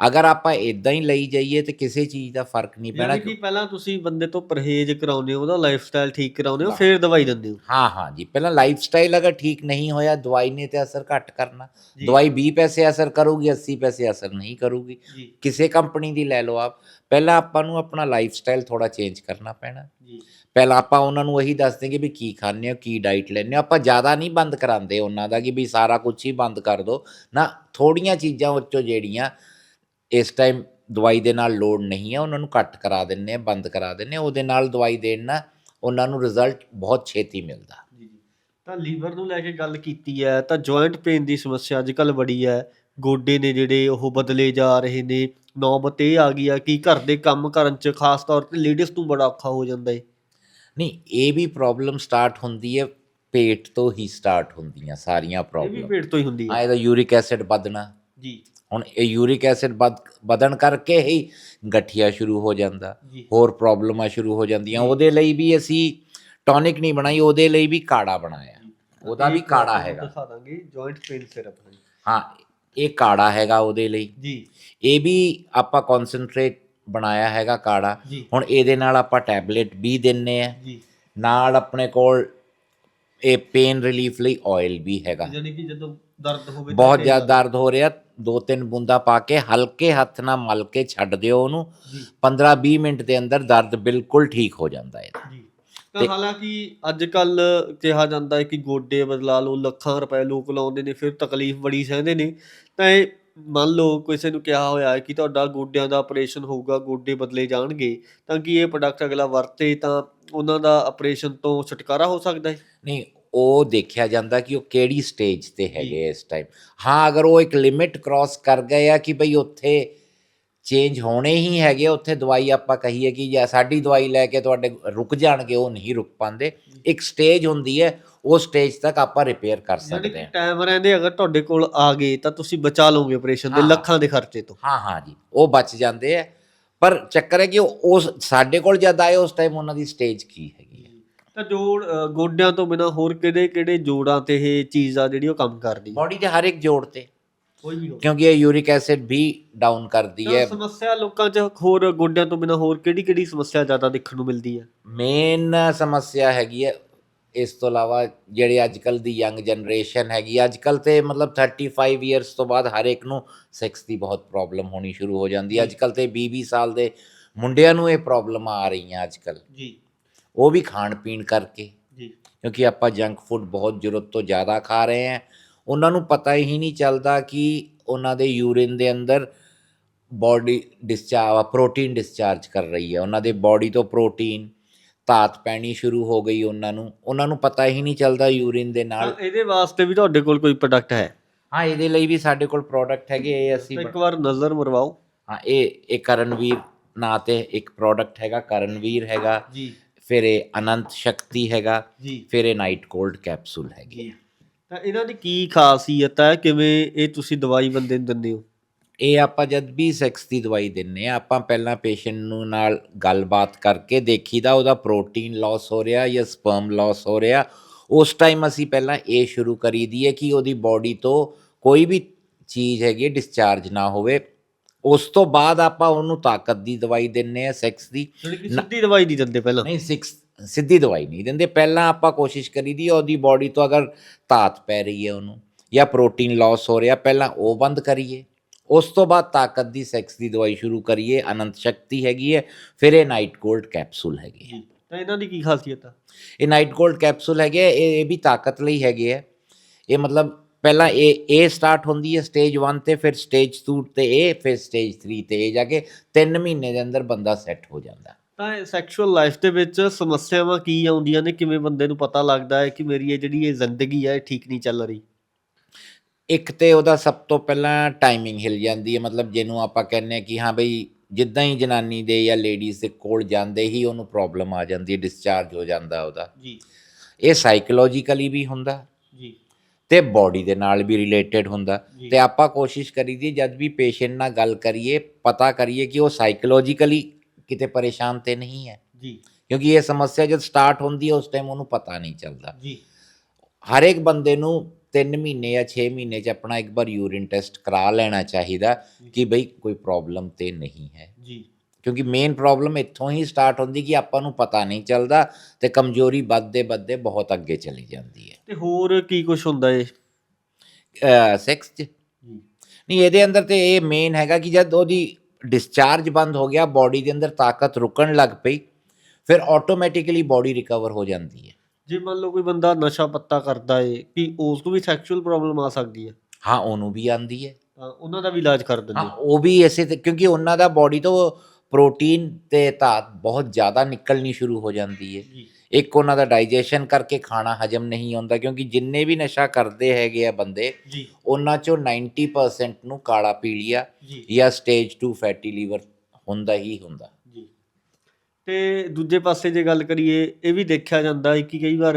ਅਗਰ ਆਪਾਂ ਇਦਾਂ ਹੀ ਲਈ ਜਾਈਏ ਤੇ ਕਿਸੇ ਚੀਜ਼ ਦਾ ਫ਼ਰਕ ਨਹੀਂ ਪੈਣਾ ਕਿ ਪਹਿਲਾਂ ਤੁਸੀਂ ਬੰਦੇ ਤੋਂ ਪਰਹੇਜ਼ ਕਰਾਉਂਦੇ ਹੋ ਉਹਦਾ ਲਾਈਫ ਸਟਾਈਲ ਠੀਕ ਕਰਾਉਂਦੇ ਹੋ ਫਿਰ ਦਵਾਈ ਦਿੰਦੇ ਹੋ? ਹਾਂ ਹਾਂ ਜੀ। ਪਹਿਲਾਂ ਲਾਈਫ ਸਟਾਈਲ ਅਗਰ ਠੀਕ ਨਹੀਂ ਹੋਇਆ ਦਵਾਈ ਨੇ ਤੇ ਅਸਰ ਘੱਟ ਕਰਨਾ। ਦਵਾਈ 20 ਪੈਸੇ ਅਸਰ ਕਰੂਗੀ 80 ਪੈਸੇ ਅਸਰ ਨਹੀਂ ਕਰੂਗੀ। ਕਿਸੇ ਕੰਪਨੀ ਦੀ ਲੈ ਲਓ ਆਪ। ਪਹਿਲਾਂ ਆਪਾਂ ਨੂੰ ਆਪਣਾ ਲਾਈਫ ਸਟਾਈਲ ਥੋੜਾ ਚੇਂਜ ਕਰਨਾ ਪੈਣਾ। ਜੀ। ਪਹਿਲਾਂ ਆਪਾਂ ਉਹਨਾਂ ਨੂੰ ਇਹੀ ਦੱਸ ਦੇਂਗੇ ਵੀ ਕੀ ਖਾਂਦੇ ਹੋ, ਕੀ ਡਾਈਟ ਲੈਂਦੇ ਹੋ। ਆਪਾਂ ਜ਼ਿਆਦਾ ਨਹੀਂ ਬੰਦ ਕਰਾਉਂਦੇ ਉਹਨਾਂ ਦਾ ਕਿ ਵੀ ਸਾਰਾ ਕੁਝ ਹੀ ਬੰਦ ਕਰ ਦਿਓ ਨਾ ਥੋੜੀਆਂ ਚੀਜ਼ਾਂ ਵਿੱਚੋਂ ਜਿਹੜੀਆਂ ਇਸ ਟਾਈਮ ਦਵਾਈ ਦੇ ਨਾਲ ਲੋੜ ਨਹੀਂ ਹੈ, ਉਹਨਾਂ ਨੂੰ ਘੱਟ ਕਰਾ ਦਿੰਨੇ ਆ ਬੰਦ ਕਰਾ ਦਿੰਨੇ ਆ ਉਹਦੇ ਨਾਲ ਦਵਾਈ ਦੇਣ ਨਾਲ ਉਹਨਾਂ ਨੂੰ ਰਿਜ਼ਲਟ ਬਹੁਤ ਛੇਤੀ ਮਿਲਦਾ। ਜੀ ਜੀ। ਤਾਂ ਲੀਵਰ ਨੂੰ ਲੈ ਕੇ ਗੱਲ ਕੀਤੀ ਹੈ, ਤਾਂ ਜੁਆਇੰਟ ਪੇਨ ਦੀ ਸਮੱਸਿਆ ਅੱਜ ਕੱਲ ਬੜੀ ਹੈ। ਗੋਡੇ ਨੇ ਜਿਹੜੇ ਉਹ ਬਦਲੇ ਜਾ ਰਹੇ ਨੇ ਨੌਬਤ ਇਹ ਆ ਗਈ ਆ, ਕਿ ਘਰ ਦੇ ਕੰਮ ਕਰਨ ਚ ਖਾਸ ਤੌਰ ਤੇ ਲੇਡੀਜ਼ ਨੂੰ ਬੜਾ ਔਖਾ ਹੋ ਜਾਂਦਾ ਏ। ਨਹੀਂ ਇਹ ਵੀ ਪ੍ਰੋਬਲਮ ਸਟਾਰਟ ਹੁੰਦੀ ਹੈ ਪੇਟ ਤੋਂ ਹੀ ਸਟਾਰਟ ਹੁੰਦੀਆਂ ਸਾਰੀਆਂ ਇਹ ਵੀ ਪ੍ਰੋਬਲਮ ਪੇਟ ਤੋਂ ਹੀ ਹੁੰਦੀ ਆ ਹੈ ਇਹਦਾ ਯੂਰਿਕ ਐਸਿਡ ਵਧਣਾ। ਜੀ। ਹੁਣ ਇਹ ਯੂਰਿਕ ਐਸਿਡ ਵਧ ਵਧਣ ਕਰਕੇ ਹੀ ਗਠੀਆ ਸ਼ੁਰੂ ਹੋ ਜਾਂਦਾ। ਹੋਰ ਪ੍ਰੋਬਲਮਾਂ ਸ਼ੁਰੂ ਹੋ ਜਾਂਦੀਆਂ। ਉਹਦੇ ਲਈ ਵੀ ਅਸੀਂ ਟੌਨਿਕ ਨਹੀਂ ਬਣਾਈ ਉਹਦੇ ਲਈ ਵੀ ਕਾੜਾ ਬਣਾਇਆ। ਉਹਦਾ ਵੀ ਕਾੜਾ ਹੈਗਾ। ਦਿਖਾ ਦਾਂਗੇ ਜੁਆਇੰਟ ਪੇਨ ਸਿਰਪ। ਹਾਂ ਇਹ ਕਾੜਾ ਹੈਗਾ ਉਹਦੇ ਲਈ। ਜੀ। ਇਹ ਵੀ ਆਪਾਂ ਕਨਸੈਂਟਰੇਟ ਬਣਾਇਆ ਹੈਗਾ ਕਾੜਾ। ਹੁਣ ਇਹਦੇ ਨਾਲ ਆਪਾਂ ਟੈਬਲੇਟ ਵੀ ਦਿੰਨੇ ਆ। ਜੀ। ਨਾਲ ਆਪਣੇ ਕੋਲ ਇਹ ਪੇਨ ਰਿਲੀਫ ਲਈ ਆਇਲ ਵੀ ਹੈਗਾ। ਯਾਨੀ ਕਿ ਜਦੋਂ ਦਰਦ ਹੋਵੇ ਬਹੁਤ ਜ਼ਿਆਦਾ ਦਰਦ ਹੋ ਰਿਹਾ। ਦੋ ਤਿੰਨ ਬੂੰਦਾਂ ਪਾ ਕੇ ਹਲਕੇ ਹੱਥ ਨਾਲ ਮਲ ਕੇ ਛੱਡ ਦਿਓ ਉਹਨੂੰ। ਜੀ। 15-20 ਮਿੰਟ ਦੇ ਅੰਦਰ ਦਰਦ ਬਿਲਕੁਲ ਠੀਕ ਹੋ ਜਾਂਦਾ ਹੈ ਜੀ। ਤਾਂ ਹਾਲਾਂਕਿ ਅੱਜ ਕੱਲ ਕਿਹਾ ਜਾਂਦਾ ਹੈ ਕਿ ਗੋਡੇ ਬਦਲਾ ਲਓ ਲੱਖਾਂ ਰੁਪਏ ਲੋਕ ਲਾਉਂਦੇ ਨੇ ਫਿਰ ਤਕਲੀਫ ਬੜੀ ਸਹਿੰਦੇ ਨੇ। ਤਾਂ ਇਹ ਮੰਨ ਲਓ ਕਿਸੇ ਨੂੰ ਕਿਹਾ ਹੋਇਆ ਹੈ ਕਿ ਤੁਹਾਡਾ ਗੋਡਿਆਂ ਦਾ ਆਪਰੇਸ਼ਨ ਹੋਊਗਾ ਗੋਡੇ ਬਦਲੇ ਜਾਣਗੇ ਤਾਂ ਕਿ ਇਹ ਪ੍ਰੋਡਕਟ ਅਗਲਾ ਵਰਤੇ ਤਾਂ ਉਹਨਾਂ ਦਾ ਆਪਰੇਸ਼ਨ ਤੋਂ ਛੁਟਕਾਰਾ ਹੋ ਸਕਦਾ ਹੈ? ਨਹੀਂ ਉਹ ਦੇਖਿਆ ਜਾਂਦਾ ਕਿ ਉਹ ਕਿਹੜੀ ਸਟੇਜ ਤੇ ਹੈਗੇ ਇਸ ਟਾਈਮ ਹਾਂ ਅਗਰ ਉਹ ਇੱਕ ਲਿਮਿਟ ਕ੍ਰਾਸ ਕਰ ਗਏ ਆ ਕਿ ਭਈ ਉੱਥੇ ਚੇਂਜ ਹੋਣੇ ਹੀ ਹੈਗੇ ਉੱਥੇ ਦਵਾਈ ਆਪਾਂ ਕਹੀਏ ਕਿ ਜਾਂ ਸਾਡੀ ਦਵਾਈ ਲੈ ਕੇ ਤੁਹਾਡੇ ਰੁਕ ਜਾਣਗੇ ਉਹ ਨਹੀਂ ਰੁਕ ਪਾਉਂਦੇ। ਇੱਕ ਸਟੇਜ ਹੁੰਦੀ ਹੈ ਉਹ ਸਟੇਜ ਤੱਕ ਆਪਾਂ ਰਿਪੇਅਰ ਕਰ ਸਕਦੇ ਹਾਂ। ਟਾਈਮ ਰਹਿੰਦੇ ਅਗਰ ਤੁਹਾਡੇ ਕੋਲ ਆ ਗਏ ਤਾਂ ਤੁਸੀਂ ਬਚਾ ਲਓਗੇ ਆਪਰੇਸ਼ਨ ਦੇ। ਲੱਖਾਂ ਦੇ ਖਰਚੇ ਤੋਂ। ਹਾਂ ਹਾਂ ਜੀ ਉਹ ਬਚ ਜਾਂਦੇ ਆ। ਪਰ ਚੱਕਰ ਹੈ ਕਿ ਉਹ ਉਸ ਸਾਡੇ ਕੋਲ ਜਦ ਆਏ ਉਸ ਟਾਈਮ ਉਹਨਾਂ ਦੀ ਸਟੇਜ ਕੀ ਹੈਗੀ ਹੈ। ਤਾਂ ਜੋੜ ਗੋਡਿਆਂ ਤੋਂ ਬਿਨਾ ਹੋਰ ਕਿਹੜੇ ਕਿਹੜੇ ਜੋੜਾਂ ਤੇ ਇਹ ਚੀਜ਼ ਆ ਜਿਹੜੀ ਉਹ ਕੰਮ ਕਰਦੀ ਹੈ? ਬਾਡੀ ਦੇ ਹਰ ਇੱਕ ਜੋੜ ਤੇ। ਕੋਈ ਵੀ ਕਿਉਂਕਿ ਇਹ ਯੂਰਿਕ ਐਸਿਡ ਵੀ ਡਾਊਨ ਕਰਦੀ ਹੈ। ਤਾਂ ਸਮੱਸਿਆ ਲੋਕਾਂ 'ਚ ਹੋਰ ਗੋਡਿਆਂ ਤੋਂ ਬਿਨਾ ਹੋਰ ਕਿਹੜੀ ਕਿਹੜੀ ਸਮੱਸਿਆ ਜ਼ਿਆਦਾ ਦੇਖਣ ਨੂੰ ਮਿਲਦੀ ਹੈ? ਮੇਨ ਸਮੱਸਿਆ ਹੈਗੀ ਹੈ ਇਸ ਤੋਂ ਇਲਾਵਾ ਜਿਹੜੇ ਅੱਜ ਕੱਲ ਦੀ ਯੰਗ ਜਨਰੇਸ਼ਨ ਹੈਗੀ ਅੱਜ ਕੱਲ ਤੇ ਮਤਲਬ 35 ਇਅਰਸ ਤੋਂ ਬਾਅਦ ਹਰ ਇੱਕ ਨੂੰ ਸੈਕਸ ਦੀ ਬਹੁਤ ਪ੍ਰੋਬਲਮ ਹੋਣੀ ਸ਼ੁਰੂ ਹੋ ਜਾਂਦੀ ਹੈ। ਅੱਜ ਕੱਲ ਤੇ 20 20 ਸਾਲ ਦੇ ਮੁੰਡਿਆਂ ਨੂੰ ਇਹ ਪ੍ਰੋਬਲਮ ਆ ਰਹੀਆਂ ਅੱਜ ਕੱਲ ਜੀ। ਉਹ ਵੀ ਖਾਣ ਪੀਣ ਕਰਕੇ। ਜੀ। ਕਿਉਂਕਿ ਆਪਾਂ ਜੰਕ ਫੂਡ ਬਹੁਤ ਜ਼ਰੂਰਤ ਤੋਂ ਜ਼ਿਆਦਾ ਖਾ ਰਹੇ ਹਾਂ। ਉਹਨਾਂ ਨੂੰ ਪਤਾ ਹੀ ਨਹੀਂ ਚੱਲਦਾ ਕਿ ਉਹਨਾਂ ਦੇ ਯੂਰਿਨ ਦੇ ਅੰਦਰ ਬਾਡੀ ਡਿਸਚਾਰਜ ਪ੍ਰੋਟੀਨ ਡਿਸਚਾਰਜ ਕਰ ਰਹੀ ਹੈ। ਉਹਨਾਂ ਦੇ ਬਾਡੀ ਤੋਂ ਪ੍ਰੋਟੀਨ ਧਾਤ ਪੈਣੀ ਸ਼ੁਰੂ ਹੋ ਗਈ ਉਹਨਾਂ ਨੂੰ। ਉਹਨਾਂ ਨੂੰ ਪਤਾ ਹੀ ਨਹੀਂ ਚੱਲਦਾ ਯੂਰਿਨ ਦੇ ਨਾਲ। ਇਹਦੇ ਵਾਸਤੇ ਵੀ ਤੁਹਾਡੇ ਕੋਲ ਕੋਈ ਪ੍ਰੋਡਕਟ ਹੈ? ਹਾਂ ਇਹਦੇ ਲਈ ਵੀ ਸਾਡੇ ਕੋਲ ਪ੍ਰੋਡਕਟ ਹੈਗੇ ਇਹ ਅਸੀਂ ਇੱਕ ਵਾਰ ਨਜ਼ਰ ਮਰਵਾਓ। ਹਾਂ ਇਹ ਇਹ ਕਰਨਵੀਰ ਨਾਂ ਤੇ ਇੱਕ ਪ੍ਰੋਡਕਟ ਹੈਗਾ ਕਰਨਵੀਰ ਹੈਗਾ। ਜੀ। ਫਿਰ ਇਹ ਅਨੰਤ ਸ਼ਕਤੀ ਹੈਗਾ। ਜੀ। ਫਿਰ ਇਹ ਨਾਈਟ ਕੋਲਡ ਕੈਪਸੂਲ ਹੈਗੀ ਤਾਂ ਇਹਨਾਂ ਦੀ ਕੀ ਖਾਸੀਅਤ ਹੈ? ਕਿਵੇਂ ਇਹ ਤੁਸੀਂ ਦਵਾਈ ਬੰਦੇ ਨੂੰ ਦਿੰਦੇ ਹੋ? ਇਹ ਆਪਾਂ ਜਦ ਵੀ ਸੈਕਸ ਦੀ ਦਵਾਈ ਦਿੰਨੇ ਆ ਆਪਾਂ ਪਹਿਲਾਂ ਪੇਸ਼ੈਂਟ ਨੂੰ ਨਾਲ ਗੱਲਬਾਤ ਕਰਕੇ ਦੇਖੀਦਾ ਉਹਦਾ ਪ੍ਰੋਟੀਨ ਲਾਸ ਹੋ ਰਿਹਾ ਜਾਂ ਸਪਰਮ ਲਾਸ ਹੋ ਰਿਹਾ। ਉਸ ਟਾਈਮ ਅਸੀਂ ਪਹਿਲਾਂ ਇਹ ਸ਼ੁਰੂ ਕਰੀਦੀ ਹੈ ਕਿ ਉਹਦੀ ਬਾਡੀ ਤੋਂ ਕੋਈ ਵੀ ਚੀਜ਼ ਹੈਗੀ ਡਿਸਚਾਰਜ ਨਾ ਹੋਵੇ। ਉਸ ਤੋਂ ਬਾਅਦ ਆਪਾਂ ਉਹਨੂੰ ਤਾਕਤ ਦੀ ਦਵਾਈ ਦਿੰਨੇ ਆ ਸੈਕਸ ਦੀ। ਸਿੱਧੀ ਦਵਾਈ ਨਹੀਂ ਦਿੰਦੇ ਪਹਿਲਾਂ? ਨਹੀਂ ਸਿਕਸ ਸਿੱਧੀ ਦਵਾਈ ਨਹੀਂ ਦਿੰਦੇ। ਪਹਿਲਾਂ ਆਪਾਂ ਕੋਸ਼ਿਸ਼ ਕਰੀਦੀ ਹੈ ਉਹਦੀ ਬਾਡੀ ਤੋਂ ਅਗਰ ਧਾਤ ਪੈ ਰਹੀ ਹੈ ਉਹਨੂੰ ਜਾਂ ਪ੍ਰੋਟੀਨ ਲਾਸ ਹੋ ਰਿਹਾ ਪਹਿਲਾਂ ਉਹ ਬੰਦ ਕਰੀਏ। ਉਸ ਤੋਂ ਬਾਅਦ ਤਾਕਤ ਦੀ ਸੈਕਸ ਦੀ ਦਵਾਈ ਸ਼ੁਰੂ ਕਰੀਏ ਅਨੰਤ ਸ਼ਕਤੀ ਹੈਗੀ ਹੈ ਫਿਰ ਇਹ ਨਾਈਟ ਗੋਲਡ ਕੈਪਸੂਲ ਹੈਗੇ ਹੈ ਤਾਂ ਇਹਨਾਂ ਦੀ ਕੀ ਖਾਸੀਅਤ ਆ? ਇਹ ਨਾਈਟ ਗੋਲਡ ਕੈਪਸੂਲ ਹੈਗੇ ਹੈ, ਇਹ ਇਹ ਵੀ ਤਾਕਤ ਲਈ ਹੈਗੇ ਹੈ ਇਹ ਮਤਲਬ ਪਹਿਲਾਂ ਇਹ ਇਹ ਸਟਾਰਟ ਹੁੰਦੀ ਹੈ ਸਟੇਜ 1 ਤੇ ਫਿਰ ਸਟੇਜ 2 ਤੇ ਇਹ ਫਿਰ ਸਟੇਜ 3 ਤੇ ਇਹ ਜਾ ਕੇ 3 ਮਹੀਨੇ ਦੇ ਅੰਦਰ ਬੰਦਾ ਸੈੱਟ ਹੋ ਜਾਂਦਾ। ਤਾਂ ਸੈਕਸ਼ੂਅਲ ਲਾਈਫ ਦੇ ਵਿੱਚ ਸਮੱਸਿਆਵਾਂ ਕੀ ਆਉਂਦੀਆਂ ਨੇ? ਕਿਵੇਂ ਬੰਦੇ ਨੂੰ ਪਤਾ ਲੱਗਦਾ ਹੈ ਕਿ ਮੇਰੀ ਇਹ ਜਿਹੜੀ ਇਹ ਜ਼ਿੰਦਗੀ ਹੈ ਇਹ ਠੀਕ ਨਹੀਂ ਚੱਲ ਰਹੀ? ਇੱਕ ਤੇ ਉਹਦਾ ਸਭ ਤੋਂ ਪਹਿਲਾਂ ਟਾਈਮਿੰਗ ਹਿਲ ਜਾਂਦੀ ਹੈ। ਮਤਲਬ ਜਿਹਨੂੰ ਆਪਾਂ ਕਹਿੰਦੇ ਆ ਕਿ ਹਾਂ ਬਈ ਜਿੱਦਾਂ ਹੀ ਜਨਾਨੀ ਦੇ ਜਾਂ ਲੇਡੀਜ਼ ਦੇ ਕੋਲ ਜਾਂਦੇ ਹੀ ਉਹਨੂੰ ਪ੍ਰੋਬਲਮ ਆ ਜਾਂਦੀ ਹੈ ਡਿਸਚਾਰਜ ਹੋ ਜਾਂਦਾ ਉਹਦਾ। ਜੀ। ਇਹ ਸਾਈਕੋਲੋਜੀਕਲੀ ਵੀ ਹੁੰਦਾ। ਜੀ। ਤੇ ਬਾਡੀ ਦੇ ਨਾਲ ਵੀ ਰਿਲੇਟਡ ਹੁੰਦਾ। ਤੇ ਆਪਾਂ ਕੋਸ਼ਿਸ਼ ਕਰੀਦੀ ਜਦ ਵੀ ਪੇਸ਼ੈਂਟ ਨਾਲ ਗੱਲ ਕਰੀਏ ਪਤਾ ਕਰੀਏ ਕਿ ਉਹ ਸਾਈਕੋਲੋਜੀਕਲੀ ਕਿਤੇ ਪਰੇਸ਼ਾਨ ਤੇ ਨਹੀਂ ਹੈ। ਜੀ। ਕਿਉਂਕਿ ਇਹ ਸਮੱਸਿਆ ਜਦ ਸਟਾਰਟ ਹੁੰਦੀ ਹੈ ਉਸ ਟਾਈਮ ਉਹਨੂੰ ਪਤਾ ਨਹੀਂ ਚੱਲਦਾ। ਜੀ। ਹਰ ਇੱਕ ਬੰਦੇ ਨੂੰ 3 ਮਹੀਨੇ ਜਾਂ 6 ਮਹੀਨੇ 'ਚ ਆਪਣਾ ਇੱਕ ਵਾਰ ਯੂਰਿਨ ਟੈਸਟ ਕਰਾ ਲੈਣਾ ਚਾਹੀਦਾ ਕਿ ਬਈ ਕੋਈ ਪ੍ਰੋਬਲਮ ਤੇ ਨਹੀਂ ਹੈ। ਜੀ। ਕਿਉਂਕਿ ਮੇਨ ਪ੍ਰੋਬਲਮ ਇੱਥੋਂ ਹੀ ਸਟਾਰਟ ਹੁੰਦੀ ਕਿ ਆਪਾਂ ਨੂੰ ਪਤਾ ਨਹੀਂ ਚੱਲਦਾ ਤੇ ਕਮਜ਼ੋਰੀ ਵੱਧਦੇ ਵੱਧਦੇ ਬਹੁਤ ਅੱਗੇ ਚਲੀ ਜਾਂਦੀ ਤੇ ਹੋਰ ਕੀ ਕੁਝ ਹੁੰਦਾ ਏ? ਹੈ ਸੈਕਸ 'ਚ। ਜੀ। ਨਹੀਂ ਇਹਦੇ ਅੰਦਰ ਤੇ ਇਹ ਮੇਨ ਹੈਗਾ ਕਿ ਜਦ ਉਹਦੀ ਡਿਸਚਾਰਜ ਬੰਦ ਹੋ ਗਿਆ ਬਾਡੀ ਦੇ ਅੰਦਰ ਤਾਕਤ ਰੁਕਣ ਲੱਗ ਪਈ ਫਿਰ ਆਟੋਮੈਟਿਕਲੀ ਬਾਡੀ ਰਿਕਵਰ ਹੋ ਜਾਂਦੀ ਹੈ। ਜੇ ਮੰਨ ਲਓ ਕੋਈ ਬੰਦਾ ਨਸ਼ਾ ਪੱਤਾ ਕਰਦਾ ਏ ਕਿ ਉਸ ਨੂੰ ਵੀ ਸੈਕਸ਼ੂਅਲ ਪ੍ਰੋਬਲਮ ਆ ਸਕਦੀ ਹੈ? ਹਾਂ ਉਹਨੂੰ ਵੀ ਆਂਦੀ ਹੈ। ਉਹਨਾਂ ਦਾ ਵੀ ਇਲਾਜ ਕਰ ਹਾਂ ਦਿੰਦੇ ਉਹ ਵੀ ਐਸੇ ਕਿਉਂਕਿ ਉਹਨਾਂ ਦਾ ਬਾਡੀ ਤੋਂ ਪ੍ਰੋਟੀਨ ਤੇ ਧਾਤ ਬਹੁਤ ਜ਼ਿਆਦਾ ਨਿਕਲਣੀ ਸ਼ੁਰੂ ਹੋ ਜਾਂਦੀ ਹੈ। ਇੱਕ ਉਹਨਾਂ ਦਾ ਡਾਈਜੈਸ਼ਨ ਕਰਕੇ ਖਾਣਾ ਹਜਮ ਨਹੀਂ ਹੁੰਦਾ ਕਿਉਂਕਿ ਜਿੰਨੇ ਵੀ ਨਸ਼ਾ ਕਰਦੇ ਹੈਗੇ ਆ ਬੰਦੇ ਉਹਨਾਂ ਚੋਂ 90% ਨੂੰ ਕਾਲਾ ਪੀਲੀਆ ਜੀ। ਸਟੇਜ 2 ਫੈਟੀ ਲੀਵਰ ਹੁੰਦਾ ਹੀ ਹੁੰਦਾ। ਤੇ ਦੂਜੇ ਪਾਸੇ ਜੇ ਗੱਲ ਕਰੀਏ ਇਹ ਵੀ ਦੇਖਿਆ ਜਾਂਦਾ ਹੈ ਕਿ ਕਈ ਵਾਰ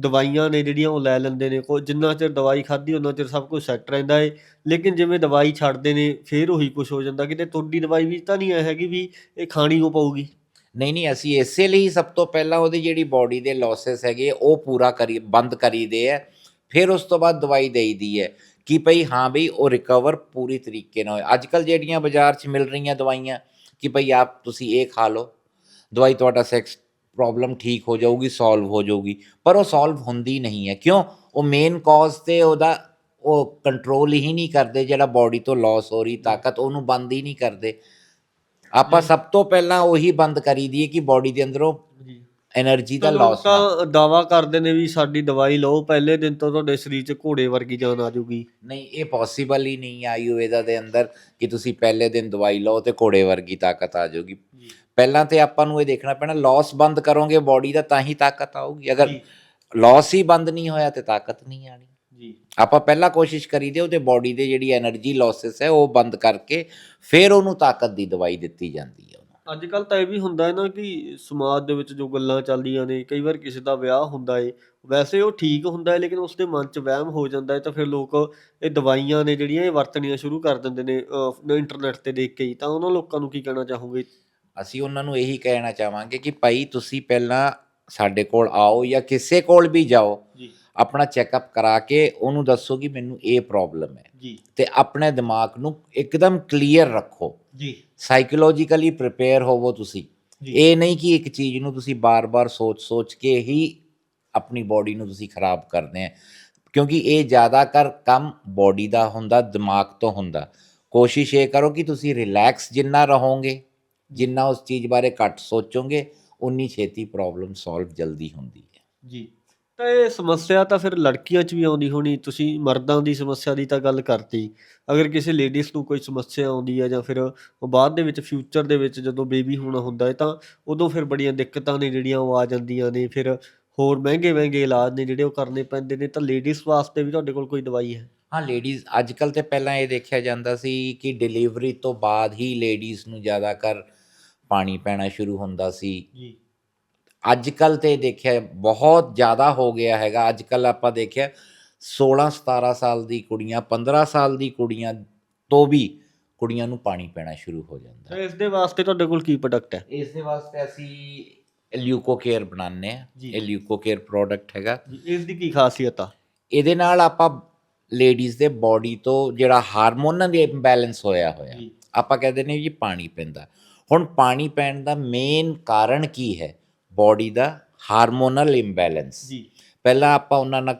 ਦਵਾਈਆਂ ਨੇ ਜਿਹੜੀਆਂ ਉਹ ਲੈ ਲੈਂਦੇ ਨੇ, ਕੋ, ਜਿੰਨਾ ਚਿਰ ਦਵਾਈ ਖਾਧੀ ਉਹਨਾਂ ਚਿਰ ਸਭ ਕੁਝ ਸੈੱਟ ਰਹਿੰਦਾ ਏ। ਲੇਕਿਨ ਜਿਵੇਂ ਦਵਾਈ ਛੱਡਦੇ ਨੇ, ਫੇਰ ਉਹੀ ਕੁਝ ਹੋ ਜਾਂਦਾ। ਕਿਤੇ ਤੁਹਾਡੀ ਦਵਾਈ ਵੀ ਤਾਂ ਨਹੀਂ ਇਹ ਹੈਗੀ ਵੀ ਇਹ ਖਾਣੀ ਹੋ ਪਊਗੀ? ਨਹੀਂ ਨਹੀਂ, ਅਸੀਂ ਇਸੇ ਲਈ ਸਭ ਤੋਂ ਪਹਿਲਾਂ ਉਹਦੀ ਜਿਹੜੀ ਬਾਡੀ ਦੇ ਲਾਸਸ ਹੈਗੇ, ਉਹ ਪੂਰਾ ਕਰੀ, ਬੰਦ ਕਰੀਦੇ ਆ। ਫਿਰ ਉਸ ਤੋਂ ਬਾਅਦ ਦਵਾਈ ਦੇਈਦੀ ਹੈ ਕਿ ਭਈ ਹਾਂ ਭਈ ਉਹ ਰਿਕਵਰ ਪੂਰੀ ਤਰੀਕੇ ਨਾਲ ਅੱਜ ਕੱਲ ਜਿਹੜੀਆਂ ਬਾਜ਼ਾਰ 'ਚ ਮਿਲ ਰਹੀਆਂ ਦਵਾਈਆਂ ਕਿ ਭਈ ਆਪ ਤੁਸੀਂ ਇਹ ਖਾ ਲਓ। ਦਵਾਈ ਤੁਹਾਡਾ ਸੈਕਸ ਪ੍ਰੋਬਲਮ ਠੀਕ ਹੋ ਜਾਊਗੀ ਸੋਲਵ ਹੋ ਜਾਊਗੀ। ਪਰ ਉਹ ਸੋਲਵ ਹੁੰਦੀ ਨਹੀਂ ਹੈ। ਕਿਉਂ? ਉਹ ਮੇਨ ਕਾਜ਼ ਤੇ ਉਹਦਾ ਉਹ ਕੰਟਰੋਲ ਹੀ ਨਹੀਂ ਕਰਦੇ ਜਿਹੜਾ ਬਾਡੀ ਤੋਂ ਲਾਸ ਹੋ ਰਹੀ ਤਾਕਤ ਉਹਨੂੰ ਬੰਦ ਹੀ ਨਹੀਂ ਕਰਦੇ। ਆਪਾਂ ਸਭ ਤੋਂ ਪਹਿਲਾਂ ਉਹੀ ਬੰਦ ਕਰੀ ਦਈਏ ਕਿ ਬਾਡੀ ਦੇ ਅੰਦਰੋਂ એનર્ਜੀ ਦਾ ਲਾਸ ਲੋਕਾਂ ਦਾਵਾ ਕਰਦੇ ਨੇ ਵੀ ਸਾਡੀ ਦਵਾਈ ਲਓ ਪਹਿਲੇ ਦਿਨ ਤੋਂ ਤੁਹਾਡੇ ਸਰੀਰ 'ਚ ਘੋੜੇ ਵਰਗੀ ਜਾਨ ਆ ਜੂਗੀ ਨਹੀਂ ਇਹ ਪੋਸੀਬਲ ਹੀ ਨਹੀਂ ਆਯੁਰਵੇਦਾ ਦੇ ਅੰਦਰ ਕਿ ਤੁਸੀਂ ਪਹਿਲੇ ਦਿਨ ਦਵਾਈ ਲਓ ਤੇ ਘੋੜੇ ਵਰਗੀ ਤਾਕਤ ਆ ਜੂਗੀ ਪਹਿਲਾਂ ਤੇ ਆਪਾਂ ਨੂੰ ਇਹ ਦੇਖਣਾ ਪੈਣਾ ਲਾਸ ਬੰਦ ਕਰੋਗੇ ਬਾਡੀ ਦਾ ਤਾਂ ਹੀ ਤਾਕਤ ਆਊਗੀ। ਅਗਰ ਲਾਸ ਹੀ ਬੰਦ ਨਹੀਂ ਹੋਇਆ ਤੇ ਤਾਕਤ ਨਹੀਂ ਆਣੀ। ਜੀ। ਆਪਾਂ ਪਹਿਲਾਂ ਕੋਸ਼ਿਸ਼ ਕਰੀਦੇ ਉਹਦੇ ਬਾਡੀ ਦੇ ਜਿਹੜੀ એનર્ਜੀ ਲਾਸਸ ਹੈ ਉਹ ਬੰਦ ਕਰਕੇ ਫਿਰ ਉਹਨੂੰ ਤਾਕਤ ਦੀ ਦਵਾਈ ਦਿੱਤੀ ਜਾਂਦੀ ਹੈ ਅੱਜ ਕੱਲ ਤਾਂ ਇਹ ਵੀ ਹੁੰਦਾ ਹੈ ਨਾ ਕਿ ਸਮਾਜ ਦੇ ਵਿੱਚ ਜੋ ਗੱਲਾਂ ਚੱਲਦੀਆਂ ਨੇ ਕਈ ਵਾਰ ਕਿਸੇ ਦਾ ਵਿਆਹ ਹੁੰਦਾ ਹੈ ਵੈਸੇ ਉਹ ਠੀਕ ਹੁੰਦਾ ਏ ਲੇਕਿਨ ਉਸ ਮਨ 'ਚ ਵਹਿਮ ਹੋ ਜਾਂਦਾ ਹੈ ਤਾਂ ਫਿਰ ਲੋਕ ਇਹ ਦਵਾਈਆਂ ਨੇ ਜਿਹੜੀਆਂ ਇਹ ਵਰਤਣੀਆਂ ਸ਼ੁਰੂ ਕਰ ਦਿੰਦੇ ਨੇ ਇੰਟਰਨੈਟ ਤੇ ਦੇਖ ਕੇ ਤਾਂ ਉਹਨਾਂ ਲੋਕਾਂ ਨੂੰ ਕੀ ਕਹਿਣਾ ਚਾਹੋਗੇ? ਅਸੀਂ ਉਹਨਾਂ ਨੂੰ ਇਹੀ ਕਹਿਣਾ ਚਾਹਾਂਗੇ ਕਿ ਭਾਈ ਤੁਸੀਂ ਪਹਿਲਾਂ ਸਾਡੇ ਕੋਲ ਆਓ ਜਾਂ ਕਿਸੇ ਕੋਲ ਵੀ ਜਾਓ ਜੀ। ਆਪਣਾ ਚੈੱਕਅਪ ਕਰਾ ਕੇ ਉਹਨੂੰ ਦੱਸੋ ਕਿ ਮੈਨੂੰ ਇਹ ਪ੍ਰੋਬਲਮ ਹੈ। ਜੀ। ਤੇ ਆਪਣੇ ਦਿਮਾਗ ਨੂੰ ਇੱਕਦਮ ਕਲੀਅਰ ਰੱਖੋ। ਜੀ। ਸਾਈਕੋਲੋਜੀਕਲੀ ਪ੍ਰਿਪੇਅਰ ਹੋਵੋ ਤੁਸੀਂ। ਇਹ ਨਹੀਂ ਕਿ ਇੱਕ ਚੀਜ਼ ਨੂੰ ਤੁਸੀਂ ਬਾਰ-ਬਾਰ ਸੋਚ-ਸੋਚ ਕੇ ਹੀ ਆਪਣੀ ਬਾਡੀ ਨੂੰ ਤੁਸੀਂ ਖਰਾਬ ਕਰਦੇ ਆ। ਕਿਉਂਕਿ ਇਹ ਜ਼ਿਆਦਾ ਕਰ ਕੰਮ ਬਾਡੀ ਦਾ ਹੁੰਦਾ ਦਿਮਾਗ ਤੋਂ ਹੁੰਦਾ। ਕੋਸ਼ਿਸ਼ ਇਹ ਕਰੋ ਕਿ ਤੁਸੀਂ ਰਿਲੈਕਸ ਜਿੰਨਾ ਰਹੋਗੇ। ਜਿੰਨਾ ਉਸ ਚੀਜ਼ ਬਾਰੇ ਘੱਟ ਸੋਚੋਗੇ ਉਨੀ ਛੇਤੀ ਪ੍ਰੋਬਲਮ ਸੋਲਵ ਜਲਦੀ ਹੁੰਦੀ ਹੈ। ਜੀ। ਤਾਂ ਇਹ ਸਮੱਸਿਆ ਤਾਂ ਫਿਰ ਲੜਕੀਆਂ 'ਚ ਵੀ ਆਉਂਦੀ ਹੋਣੀ ਤੁਸੀਂ ਮਰਦਾਂ ਦੀ ਸਮੱਸਿਆ ਦੀ ਤਾਂ ਗੱਲ ਕਰਤੀ। ਅਗਰ ਕਿਸੇ ਲੇਡੀਜ਼ ਨੂੰ ਕੋਈ ਸਮੱਸਿਆ ਆਉਂਦੀ ਹੈ ਜਾਂ ਫਿਰ ਉਹ ਬਾਅਦ ਦੇ ਵਿੱਚ ਫਿਊਚਰ ਦੇ ਵਿੱਚ ਜਦੋਂ ਬੇਬੀ ਹੋਣਾ ਹੁੰਦਾ ਹੈ ਤਾਂ ਉਦੋਂ ਫਿਰ ਬੜੀਆਂ ਦਿੱਕਤਾਂ ਨੇ ਜਿਹੜੀਆਂ ਉਹ ਆ ਜਾਂਦੀਆਂ ਨੇ। ਫਿਰ ਹੋਰ ਮਹਿੰਗੇ ਮਹਿੰਗੇ ਇਲਾਜ ਨੇ ਜਿਹੜੇ ਉਹ ਕਰਨੇ ਪੈਂਦੇ ਨੇ ਤਾਂ ਲੇਡੀਜ਼ ਵਾਸਤੇ ਵੀ ਤੁਹਾਡੇ ਕੋਲ ਕੋਈ ਦਵਾਈ ਹੈ? ਹਾਂ ਲੇਡੀਜ਼ ਅੱਜ ਕੱਲ ਤੇ ਪਹਿਲਾਂ ਇਹ ਦੇਖਿਆ ਜਾਂਦਾ ਸੀ ਕਿ ਡਿਲੀਵਰੀ ਤੋਂ ਬਾਅਦ ਹੀ ਲੇਡੀਜ਼ ਨੂੰ ਜ਼ਿਆਦਾ ਕਰ ਪਾਣੀ ਪੈਣਾ ਸ਼ੁਰੂ ਹੁੰਦਾ ਸੀ। ਜੀ। ਅੱਜ ਕੱਲ ਤੇ ਦੇਖਿਆ ਬਹੁਤ ਜ਼ਿਆਦਾ ਹੋ ਗਿਆ ਹੈਗਾ। ਅੱਜ ਕੱਲ ਆਪਾਂ ਦੇਖਿਆ 16 17 ਸਾਲ ਦੀ ਕੁੜੀਆਂ 15 ਸਾਲ ਦੀ ਕੁੜੀਆਂ ਤੋਂ ਵੀ ਕੁੜੀਆਂ ਨੂੰ ਪਾਣੀ ਪੈਣਾ ਸ਼ੁਰੂ ਹੋ ਜਾਂਦਾ। ਤਾਂ ਇਸ ਦੇ ਵਾਸਤੇ ਤੁਹਾਡੇ ਕੋਲ ਕੀ ਪ੍ਰੋਡਕਟ ਹੈ? ਇਸ ਦੇ ਵਾਸਤੇ ਅਸੀਂ ਲਿਊਕੋ ਕੇਅਰ ਬਣਾਉਂਦੇ ਆ ਜੀ। ਇਹ ਲਿਊਕੋ ਕੇਅਰ ਪ੍ਰੋਡਕਟ ਹੈਗਾ। ਜੀ ਇਸ ਦੀ ਕੀ ਖਾਸੀਅਤ ਆ? ਇਹਦੇ ਨਾਲ ਆਪਾਂ ਲੇਡੀਜ਼ ਦੇ ਬਾਡੀ ਤੋਂ ਜਿਹੜਾ ਹਾਰਮੋਨਲ ਇੰਬੈਲੈਂਸ ਹੋਇਆ ਹੋਇਆ। ਜੀ। ਆਪਾਂ ਕਹਿੰਦੇ ਨੇ ਜੀ ਪਾਣੀ ਪੈਂਦਾ। ਹੁਣ ਪਾਣੀ ਪੈਣ ਦਾ ਮੇਨ ਕਾਰਨ ਕੀ ਹੈ? ਬਾਡੀ ਦਾ ਹਾਰਮੋਨਲ ਇੰਬੈਲੈਂਸ ਜੀ। ਪਹਿਲਾਂ ਆਪਾਂ ਉਹਨਾਂ ਨਾਲ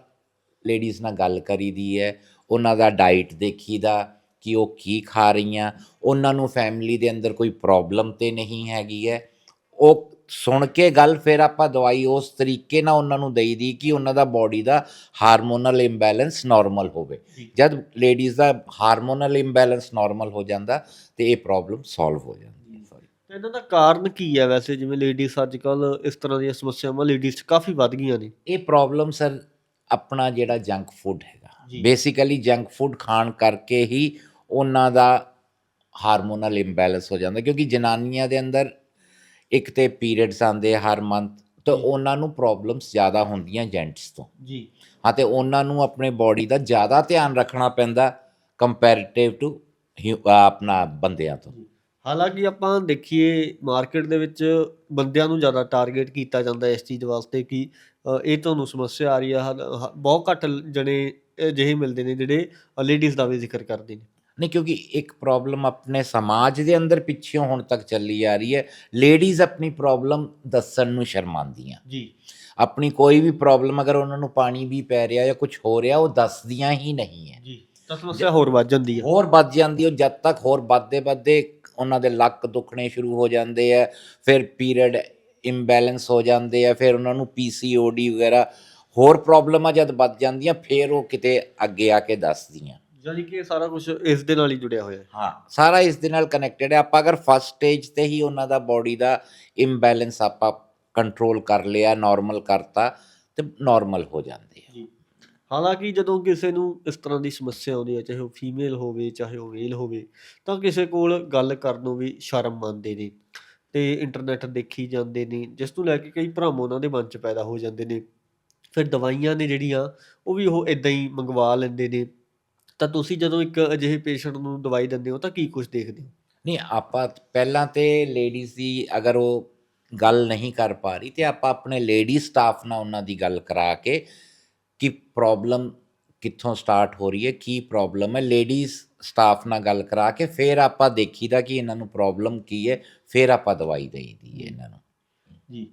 ਲੇਡੀਜ਼ ਨਾਲ ਗੱਲ ਕਰੀਦੀ ਹੈ। ਉਹਨਾਂ ਦਾ ਡਾਈਟ ਦੇਖੀਦਾ ਕਿ ਉਹ ਕੀ ਖਾ ਰਹੀਆਂ। ਉਹਨਾਂ ਨੂੰ ਫੈਮਿਲੀ ਦੇ ਅੰਦਰ ਕੋਈ ਪ੍ਰੋਬਲਮ ਤੇ ਨਹੀਂ ਹੈਗੀ ਹੈ। ਉਹ ਸੁਣ ਕੇ ਗੱਲ ਫਿਰ ਆਪਾਂ ਦਵਾਈ ਉਸ ਤਰੀਕੇ ਨਾਲ ਉਹਨਾਂ ਨੂੰ ਦੇਈਦੀ ਕਿ ਉਹਨਾਂ ਦਾ ਬਾਡੀ ਦਾ ਹਾਰਮੋਨਲ ਇੰਬੈਲੈਂਸ ਨਾਰਮਲ ਹੋਵੇ। ਜਦ ਲੇਡੀਜ਼ ਦਾ ਹਾਰਮੋਨਲ ਇੰਬੈਲੈਂਸ ਨਾਰਮਲ ਹੋ ਜਾਂਦਾ ਤੇ ਇਹ ਪ੍ਰੋਬਲਮ ਸੋਲਵ ਹੋ ਜਾਂਦੀ। ਤੇ ਇਹਨਾਂ ਦਾ ਕਾਰਨ ਕੀ ਹੈ ਵੈਸੇ? ਜਿਵੇਂ ਲੇਡੀਜ਼ ਅੱਜ ਕੱਲ ਇਸ ਤਰ੍ਹਾਂ ਦੀਆਂ ਸਮੱਸਿਆਵਾਂ ਲੇਡੀਜ਼ 'ਚ ਕਾਫੀ ਵੱਧ ਗਈਆਂ ਨੇ। ਇਹ ਪ੍ਰੋਬਲਮ ਸਰ ਆਪਣਾ ਜਿਹੜਾ ਜੰਕ ਫੂਡ ਹੈਗਾ। ਬੇਸਿਕਲੀ ਜੰਕ ਫੂਡ ਖਾਣ ਕਰਕੇ ਹੀ ਉਹਨਾਂ ਦਾ ਹਾਰਮੋਨਲ ਇੰਬੈਲੈਂਸ ਹੋ ਜਾਂਦਾ ਕਿਉਂਕਿ ਜਨਾਨੀਆਂ ਦੇ ਅੰਦਰ ਇੱਕ ਤੇ ਪੀਰੀਅਡਸ ਆਉਂਦੇ ਹਰ ਮੰਥ ਤਾਂ। ਉਹਨਾਂ ਨੂੰ ਪ੍ਰੋਬਲਮਸ ਜ਼ਿਆਦਾ ਹੁੰਦੀਆਂ ਜੈਂਟਸ ਤੋਂ। ਜੀ। ਹਾਂ ਤੇ ਉਹਨਾਂ ਨੂੰ ਆਪਣੇ ਬਾਡੀ ਦਾ ਜ਼ਿਆਦਾ ਧਿਆਨ ਰੱਖਣਾ ਪੈਂਦਾ ਕੰਪੈਰੀਟਿਵ ਟੂ ਆਪਣਾ ਬੰਦਿਆਂ ਤੋਂ। ਹਾਲਾਂਕਿ ਆਪਾਂ ਦੇਖੀਏ ਮਾਰਕੀਟ ਦੇ ਵਿੱਚ ਬੰਦਿਆਂ ਨੂੰ ਜ਼ਿਆਦਾ ਟਾਰਗੇਟ ਕੀਤਾ ਜਾਂਦਾ ਹੈ ਇਸ ਚੀਜ਼ ਵਾਸਤੇ ਕਿ ਇਹ ਤੁਹਾਨੂੰ ਸਮੱਸਿਆ ਆ ਰਹੀ ਹੈ ਹ- ਬਹੁਤ ਘੱਟ ਜਣੇ ਅਜਿਹੇ ਮਿਲਦੇ ਨੇ ਜਿਹੜੇ ਲੇਡੀਜ਼ ਦਾ ਵੀ ਜ਼ਿਕਰ ਕਰਦੇ ਨੇ। ਨਹੀਂ ਕਿਉਂਕਿ ਇੱਕ ਪ੍ਰੋਬਲਮ ਆਪਣੇ ਸਮਾਜ ਦੇ ਅੰਦਰ ਪਿੱਛੋਂ ਹੁਣ ਤੱਕ ਚੱਲੀ ਆ ਰਹੀ ਹੈ। ਲੇਡੀਜ਼ ਆਪਣੀ ਪ੍ਰੋਬਲਮ ਦੱਸਣ ਨੂੰ ਸ਼ਰਮਾਉਂਦੀਆਂ। ਜੀ। ਆਪਣੀ ਕੋਈ ਵੀ ਪ੍ਰੋਬਲਮ ਅਗਰ ਉਹਨਾਂ ਨੂੰ ਪਾਣੀ ਵੀ ਪੈ ਰਿਹਾ ਜਾਂ ਕੁਝ ਹੋ ਰਿਹਾ ਉਹ ਦੱਸਦੀਆਂ ਹੀ ਨਹੀਂ ਹੈ। ਜੀ। ਤਾਂ ਸਮੱਸਿਆ ਹੋਰ ਵੱਧ ਜਾਂਦੀ ਹੈ। ਹੋਰ ਵੱਧ ਜਾਂਦੀ ਉਹ ਜਦ ਤੱਕ ਹੋਰ ਵੱਧਦੇ ਵੱਧਦੇ ਉਹਨਾਂ ਦੇ ਲੱਕ ਦੁਖਣੇ ਸ਼ੁਰੂ ਹੋ ਜਾਂਦੇ ਆ ਫਿਰ ਪੀਰੀਅਡ ਇੰਬੈਲੈਂਸ ਹੋ ਜਾਂਦੇ ਆ ਫਿਰ ਉਹਨਾਂ ਨੂੰ ਪੀਸੀਓਡੀ ਵਗੈਰਾ ਹੋਰ ਪ੍ਰੋਬਲਮਾਂ ਜਦ ਵੱਧ ਜਾਂਦੀਆਂ ਫਿਰ ਉਹ ਕਿਤੇ ਅੱਗੇ ਆ ਕੇ ਦੱਸਦੀਆਂ। ਯਾਨੀ ਕਿ ਸਾਰਾ ਕੁਝ ਇਸ ਦੇ ਨਾਲ ਹੀ ਜੁੜਿਆ ਹੋਇਆ ਹੈ। ਹਾਂ ਸਾਰਾ ਇਸ ਦੇ ਨਾਲ ਕਨੈਕਟਡ ਹੈ ਆਪਾਂ ਅਗਰ ਫਸਟ ਸਟੇਜ ਤੇ ਹੀ ਉਹਨਾਂ ਦਾ ਬਾਡੀ ਦਾ ਇੰਬੈਲੈਂਸ ਆਪਾਂ ਕੰਟਰੋਲ ਕਰ ਲਿਆ ਨਾਰਮਲ ਕਰਤਾ ਤੇ ਨਾਰਮਲ ਹੋ ਜਾਂਦੇ ਆ। ਜੀ। ਹਾਲਾਂਕਿ ਜਦੋਂ ਕਿਸੇ ਨੂੰ ਇਸ ਤਰ੍ਹਾਂ ਦੀ ਸਮੱਸਿਆ ਆਉਂਦੀ ਹੈ, ਚਾਹੇ ਉਹ ਫੀਮੇਲ ਹੋਵੇ, ਚਾਹੇ ਉਹ ਮੇਲ ਹੋਵੇ, ਤਾਂ ਕਿਸੇ ਕੋਲ ਗੱਲ ਕਰਨ ਨੂੰ ਵੀ ਸ਼ਰਮ ਮੰਨਦੇ ਨੇ ਤੇ ਇੰਟਰਨੈਟ ਦੇਖੀ ਜਾਂਦੇ ਨੇ, ਜਿਸ ਤੋਂ ਲੈ ਕੇ ਕਈ ਭਰਮ ਉਹਨਾਂ ਦੇ ਮਨ 'ਚ ਪੈਦਾ ਹੋ ਜਾਂਦੇ ਨੇ। ਫਿਰ ਦਵਾਈਆਂ ਨੇ ਜਿਹੜੀਆਂ, ਉਹ ਵੀ ਉਹ ਇਦਾਂ ਹੀ ਮੰਗਵਾ ਲੈਂਦੇ ਨੇ। ਤਾਂ ਤੁਸੀਂ ਜਦੋਂ ਇੱਕ ਅਜਿਹੇ ਪੇਸ਼ੈਂਟ ਨੂੰ ਦਵਾਈ ਦਿੰਦੇ ਹੋ, ਤਾਂ ਕੀ ਕੁਝ ਦੇਖਦੇ ਹੋ? ਨਹੀਂ, ਆਪਾਂ ਪਹਿਲਾਂ ਤੇ ਲੇਡੀਜ਼ ਦੀ ਅਗਰ ਉਹ ਗੱਲ ਨਹੀਂ ਕਰ ਪਾ ਰਹੀ, ਤੇ ਆਪਾਂ ਆਪਣੇ ਲੇਡੀ ਸਟਾਫ ਨਾਲ ਉਹਨਾਂ ਦੀ ਗੱਲ ਕਰਾ ਕੇ ਕਿ ਪ੍ਰੋਬਲਮ ਕਿੱਥੋਂ ਸਟਾਰਟ ਹੋ ਰਹੀ ਹੈ, ਕੀ ਪ੍ਰੋਬਲਮ ਹੈ। ਲੇਡੀਜ਼ ਸਟਾਫ ਨਾਲ ਗੱਲ ਕਰਾ ਕੇ ਫਿਰ ਆਪਾਂ ਦੇਖੀਦਾ ਕਿ ਇਹਨਾਂ ਨੂੰ ਪ੍ਰੋਬਲਮ ਕੀ ਹੈ, ਫਿਰ ਆਪਾਂ ਦਵਾਈ ਦੇਈਦੀ ਹੈ ਇਹਨਾਂ ਨੂੰ। ਜੀ,